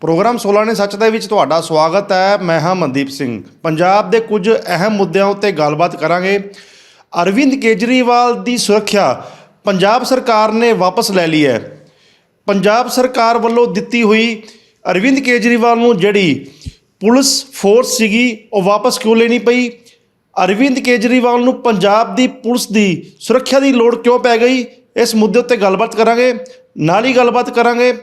Programme 16 ਨੇ ਸੱਚ ਦੇ ਵਿੱਚ ਤੁਹਾਡਾ ਸਵਾਗਤ ਹੈ। ਮੈਂ ਹਾਂ ਮਨਦੀਪ ਸਿੰਘ। ਪੰਜਾਬ ਦੇ ਕੁਝ ਅਹਿਮ ਮੁੱਦਿਆਂ ਉੱਤੇ ਗੱਲਬਾਤ ਕਰਾਂਗੇ। ਅਰਵਿੰਦ ਕੇਜਰੀਵਾਲ ਦੀ ਸੁਰੱਖਿਆ ਪੰਜਾਬ ਸਰਕਾਰ ਨੇ ਵਾਪਸ ਲੈ ਲਈ ਹੈ। ਪੰਜਾਬ ਸਰਕਾਰ ਵੱਲੋਂ ਦਿੱਤੀ ਹੋਈ ਅਰਵਿੰਦ ਕੇਜਰੀਵਾਲ ਨੂੰ ਜਿਹੜੀ ਪੁਲਿਸ ਫੋਰਸ ਸੀਗੀ, ਉਹ ਵਾਪਸ ਕਿਉਂ ਲੈਣੀ ਪਈ? ਅਰਵਿੰਦ ਕੇਜਰੀਵਾਲ ਨੂੰ ਪੰਜਾਬ ਦੀ ਪੁਲਿਸ ਦੀ ਸੁਰੱਖਿਆ ਦੀ ਲੋੜ ਕਿਉਂ ਪੈ ਗਈ? ਇਸ ਮੁੱਦੇ ਉੱਤੇ ਗੱਲਬਾਤ ਕਰਾਂਗੇ। ਨਾਲ ਹੀ ਗੱਲਬਾਤ ਕਰਾਂਗੇ।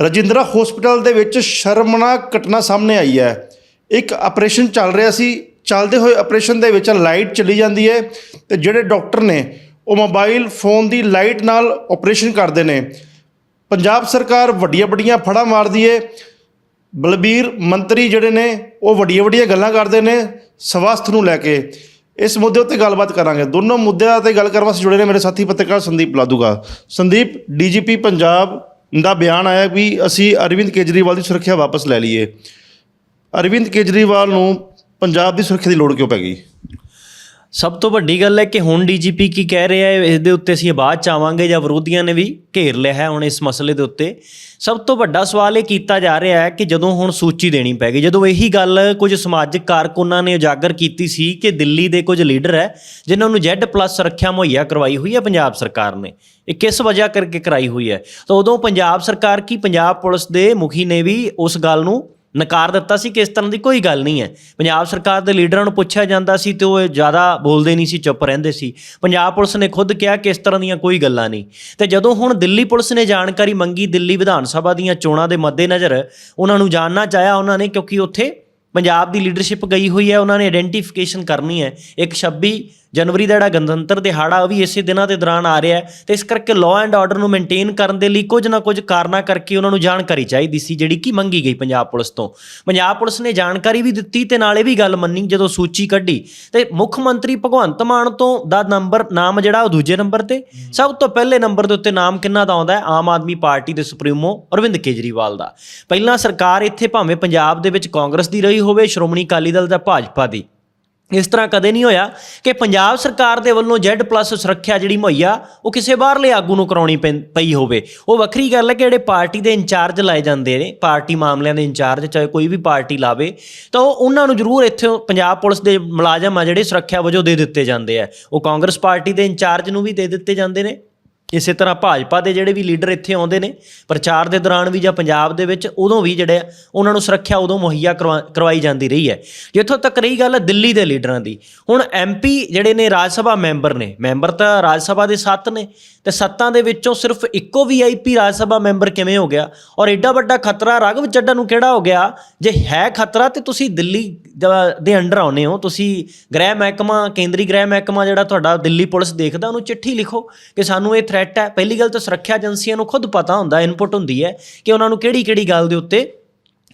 ਰਜਿੰਦਰਾ ਹਸਪੀਟਲ ਦੇ ਵਿੱਚ ਸ਼ਰਮਨਾਕ ਘਟਨਾ ਸਾਹਮਣੇ ਆਈ ਹੈ। ਇੱਕ ਆਪਰੇਸ਼ਨ ਚੱਲ ਰਿਹਾ ਸੀ। ਚੱਲਦੇ ਹੋਏ ਆਪਰੇਸ਼ਨ ਦੇ ਵਿੱਚ ਲਾਈਟ ਚਲੀ ਜਾਂਦੀ ਹੈ ਤੇ ਜਿਹੜੇ ਡਾਕਟਰ ਨੇ ਉਹ ਮੋਬਾਈਲ ਫੋਨ ਦੀ ਲਾਈਟ ਨਾਲ ਆਪਰੇਸ਼ਨ ਕਰਦੇ ਨੇ। ਪੰਜਾਬ ਸਰਕਾਰ ਵੱਡੀਆਂ ਵੱਡੀਆਂ ਫੜਾਂ ਮਾਰਦੀ ਏ। ਬਲਬੀਰ ਮੰਤਰੀ ਜਿਹੜੇ ਨੇ ਉਹ ਵੱਡੀਆਂ ਵੱਡੀਆਂ ਗੱਲਾਂ ਕਰਦੇ ਨੇ ਸਵਾਸਥ ਨੂੰ ਲੈ ਕੇ। ਇਸ ਮੁੱਦੇ ਉੱਤੇ ਗੱਲਬਾਤ ਕਰਾਂਗੇ। ਦੋਨੋਂ ਮੁੱਦਿਆਂ ਤੇ ਗੱਲ ਕਰਨ ਵਾਸਤੇ ਜੁੜੇ ਨੇ ਮੇਰੇ ਸਾਥੀ ਪੱਤਰਕਾਰ ਸੰਦੀਪ ਲਾਦੂਗਾ। ਸੰਦੀਪ, ਡੀਜੀਪੀ ਪੰਜਾਬ ਦਾ ਬਿਆਨ ਆਇਆ ਵੀ ਅਸੀਂ ਅਰਵਿੰਦ ਕੇਜਰੀਵਾਲ ਦੀ ਸੁਰੱਖਿਆ ਵਾਪਸ ਲੈ ਲਈਏ। ਅਰਵਿੰਦ ਕੇਜਰੀਵਾਲ ਨੂੰ ਪੰਜਾਬ ਦੀ ਸੁਰੱਖਿਆ ਦੀ ਲੋੜ ਕਿਉਂ ਪੈ ਗਈ? ਸਭ ਤੋਂ ਵੱਡੀ ਗੱਲ ਹੈ ਕਿ ਹੁਣ ਡੀਜੀਪੀ ਕੀ ਕਹਿ ਰਿਹਾ ਹੈ ਇਸ ਦੇ ਉੱਤੇ ਅਸੀਂ ਬਾਅਦ ਚ ਆਵਾਂਗੇ ਜਾਂ ਵਿਰੋਧੀਆਂ ਨੇ ਵੀ ਘੇਰ ਲਿਆ ਹੈ ਹੁਣ ਇਸ ਮਸਲੇ ਦੇ ਉੱਤੇ। ਸਭ ਤੋਂ ਵੱਡਾ ਸਵਾਲ ਇਹ ਕੀਤਾ ਜਾ ਰਿਹਾ ਹੈ ਕਿ ਜਦੋਂ ਹੁਣ ਸੂਚੀ ਦੇਣੀ ਪੈ ਗਈ, ਜਦੋਂ ਇਹੀ ਗੱਲ ਕੁਝ ਸਮਾਜਿਕ ਕਾਰਕੁਨਾਂ ਨੇ ਉਜਾਗਰ ਕੀਤੀ ਸੀ ਕਿ ਦਿੱਲੀ ਦੇ ਕੁਝ ਲੀਡਰ ਹੈ, ਜਿਨ੍ਹਾਂ ਨੂੰ Z+ ਸੁਰੱਖਿਆ ਮੁਹੱਈਆ ਕਰਵਾਈ ਹੋਈ ਹੈ ਪੰਜਾਬ ਸਰਕਾਰ ਨੇ। ਇਹ ਕਿਸ ਵਜ੍ਹਾ ਕਰਕੇ ਕਰਾਈ ਹੋਈ ਹੈ? ਤਾਂ ਉਦੋਂ ਪੰਜਾਬ ਸਰਕਾਰ ਕੀ ਪੰਜਾਬ ਪੁਲਿਸ ਦੇ ਮੁਖੀ ਨੇ ਵੀ ਉਸ ਗੱਲ ਨੂੰ ਨਕਾਰ ਦਿੱਤਾ ਸੀ ਕਿ ਇਸ ਤਰ੍ਹਾਂ ਦੀ ਕੋਈ ਗੱਲ ਨਹੀਂ ਹੈ। ਪੰਜਾਬ ਸਰਕਾਰ ਦੇ ਲੀਡਰਾਂ ਨੂੰ ਪੁੱਛਿਆ ਜਾਂਦਾ ਸੀ ਤੇ ਉਹ ਜ਼ਿਆਦਾ ਬੋਲਦੇ ਨਹੀਂ ਸੀ, ਚੁੱਪ ਰਹਿੰਦੇ ਸੀ। ਪੰਜਾਬ ਪੁਲਿਸ ਨੇ ਖੁਦ ਕਿਹਾ ਕਿ ਇਸ ਤਰ੍ਹਾਂ ਦੀਆਂ ਕੋਈ ਗੱਲਾਂ ਨਹੀਂ। ਤੇ ਜਦੋਂ ਹੁਣ ਦਿੱਲੀ ਪੁਲਿਸ ਨੇ ਜਾਣਕਾਰੀ ਮੰਗੀ ਦਿੱਲੀ ਵਿਧਾਨ ਸਭਾ ਦੀਆਂ ਚੋਣਾਂ ਦੇ ਮੱਦੇਨਜ਼ਰ, ਉਹਨਾਂ ਨੂੰ ਜਾਣਨਾ ਚਾਹਿਆ ਉਹਨਾਂ ਨੇ ਕਿਉਂਕਿ ਉੱਥੇ ਪੰਜਾਬ ਦੀ ਲੀਡਰਸ਼ਿਪ ਗਈ ਹੋਈ ਹੈ, ਉਹਨਾਂ ਨੇ ਆਇਡੈਂਟੀਫਿਕੇਸ਼ਨ ਕਰਨੀ ਹੈ। ਇੱਕ 26 ਜਨਵਰੀ ਦਾ ਜਿਹੜਾ ਗਣਤੰਤਰ ਦਿਹਾੜਾ, ਉਹ ਵੀ ਇਸੇ ਦਿਨਾਂ ਦੇ ਦੌਰਾਨ ਆ ਰਿਹਾ ਹੈ। ਤੇ ਇਸ ਕਰਕੇ ਲਾਅ ਐਂਡ ਆਰਡਰ ਨੂੰ ਮੇਨਟੇਨ ਕਰਨ ਦੇ ਲਈ ਕੁਝ ਨਾ ਕੁਝ ਕਾਰਨਾਂ ਕਰਕੇ ਉਹਨਾਂ ਨੂੰ ਜਾਣਕਾਰੀ ਚਾਹੀਦੀ ਸੀ, ਜਿਹੜੀ ਕਿ ਮੰਗੀ ਗਈ ਪੰਜਾਬ ਪੁਲਿਸ ਤੋਂ। ਪੰਜਾਬ ਪੁਲਿਸ ਨੇ ਜਾਣਕਾਰੀ ਵੀ ਦਿੱਤੀ ਤੇ ਨਾਲੇ ਵੀ ਗੱਲ ਮੰਨੀ, ਜਦੋਂ ਸੂਚੀ ਕੱਢੀ। ਤੇ ਮੁੱਖ ਮੰਤਰੀ ਭਗਵੰਤ ਮਾਨ ਤੋਂ ਦਾ ਨੰਬਰ, ਨਾਮ ਜਿਹੜਾ, ਉਹ ਦੂਜੇ ਨੰਬਰ ਤੇ। ਸਭ ਤੋਂ ਪਹਿਲੇ ਨੰਬਰ ਦੇ ਉੱਤੇ ਨਾਮ ਕਿੰਨਾ ਦਾ ਆਉਂਦਾ ਹੈ? ਆਮ ਆਦਮੀ ਪਾਰਟੀ ਦੇ ਸੁਪਰੀਮੋ ਅਰਵਿੰਦ ਕੇਜਰੀਵਾਲ ਦਾ। ਪਹਿਲਾਂ ਸਰਕਾਰ ਇੱਥੇ ਭਾਵੇਂ ਪੰਜਾਬ ਦੇ ਵਿੱਚ ਕਾਂਗਰਸ ਦੀ ਰਹੀ ਹੋਵੇ ਸ਼੍ਰੋਮਣੀ ਅਕਾਲੀ ਦਲ ਜਾਂ ਭਾਜਪਾ ਦੀ। ਇਸ ਤਰ੍ਹਾਂ ਕਦੇ ਨਹੀਂ ਹੋਇਆ ਕਿ ਪੰਜਾਬ ਸਰਕਾਰ ਦੇ ਵੱਲੋਂ Z+ ਸੁਰੱਖਿਆ ਜਿਹੜੀ ਮੁਹੱਈਆ, ਉਹ ਕਿਸੇ ਬਾਹਰਲੇ ਆਗੂ ਨੂੰ ਕਰਾਉਣੀ ਪੈਂ- ਪਈ ਹੋਵੇ। ਉਹ ਵੱਖਰੀ ਗੱਲ ਹੈ ਕਿ ਜਿਹੜੇ ਪਾਰਟੀ ਦੇ ਇੰਚਾਰਜ ਲਾਏ ਜਾਂਦੇ ਨੇ, ਪਾਰਟੀ ਮਾਮਲਿਆਂ ਦੇ ਇੰਚਾਰਜ, ਚਾਹੇ ਕੋਈ ਵੀ ਪਾਰਟੀ ਲਾਵੇ, ਤਾਂ ਉਹ ਉਹਨਾਂ ਨੂੰ ਜ਼ਰੂਰ ਇੱਥੇ ਪੰਜਾਬ ਪੁਲਿਸ ਦੇ ਮੁਲਾਜ਼ਮ ਆ ਜਿਹੜੇ ਸੁਰੱਖਿਆ ਵਜੋਂ ਦੇ ਦਿੱਤੇ ਜਾਂਦੇ ਆ। ਉਹ ਕਾਂਗਰਸ ਪਾਰਟੀ ਦੇ ਇੰਚਾਰਜ ਨੂੰ ਵੀ ਦੇ ਦਿੱਤੇ ਜਾਂਦੇ ਨੇ। ਇਸੇ ਤਰ੍ਹਾਂ ਭਾਜਪਾ ਦੇ ਜਿਹੜੇ ਵੀ ਲੀਡਰ ਇੱਥੇ ਆਉਂਦੇ ਨੇ ਪ੍ਰਚਾਰ ਦੇ ਦੌਰਾਨ ਵੀ ਜਾਂ ਪੰਜਾਬ ਦੇ ਵਿੱਚ ਉਦੋਂ ਵੀ ਜਿਹੜੇ ਆ, ਉਹਨਾਂ ਨੂੰ ਸੁਰੱਖਿਆ ਉਦੋਂ ਮੁਹੱਈਆ ਕਰਵਾ- ਕਰਵਾਈ ਜਾਂਦੀ ਰਹੀ ਹੈ। ਜਿੱਥੋਂ ਤੱਕ ਰਹੀ ਗੱਲ ਦਿੱਲੀ ਦੇ ਲੀਡਰਾਂ ਦੀ ਹੁਣ ਐਮਪੀ ਜਿਹੜੇ ਨੇ ਰਾਜ ਸਭਾ ਮੈਂਬਰ ਨੇ ਮੈਂਬਰ ਤਾਂ ਰਾਜ ਸਭਾ ਦੇ 7 ਨੇ ਤੇ ਸੱਤਾਂ ਦੇ ਵਿੱਚੋਂ ਸਿਰਫ ਇੱਕੋ ਵੀਆਈਪੀ ਰਾਜ ਸਭਾ ਮੈਂਬਰ ਕਿਵੇਂ ਹੋ ਗਿਆ? ਔਰ ਐਡਾ ਵੱਡਾ ਖਤਰਾ ਰਾਘਵ ਚੱਡਾ ਨੂੰ ਕਿਹੜਾ ਹੋ ਗਿਆ? ਜੇ ਹੈ ਖਤਰਾ ਤੇ ਤੁਸੀਂ ਦਿੱਲੀ ਦਾ- ਦੇ ਅੰਡਰ ਆਉਨੇ ਹੋ ਤੁਸੀਂ ਗ੍ਰਹਿ ਮਹਿਕਮਾ ਕੇਂਦਰੀ ਗ੍ਰਹਿ ਮਹਿਕਮਾ ਜਿਹੜਾ ਤੁਹਾਡਾ ਦਿੱਲੀ ਪੁਲਿਸ ਦੇਖਦਾ ਉਹਨੂੰ ਚਿੱਠੀ ਲਿਖੋ ਕਿ ਸਾਨੂੰ ਇਹ ਥ੍ਰੈਟ ਹੈ। ਪਹਿਲੀ ਗੱਲ ਤਾਂ ਸੁਰੱਖਿਆ ਏਜੰਸੀਆਂ ਨੂੰ ਖੁਦ ਪਤਾ ਹੁੰਦਾ ਇਨਪੁਟ ਹੁੰਦੀ ਹੈ ਕਿ ਉਹਨਾਂ ਨੂੰ ਕਿਹੜੀ ਕਿਹੜੀ ਗੱਲ ਦੇ ਉੱਤੇ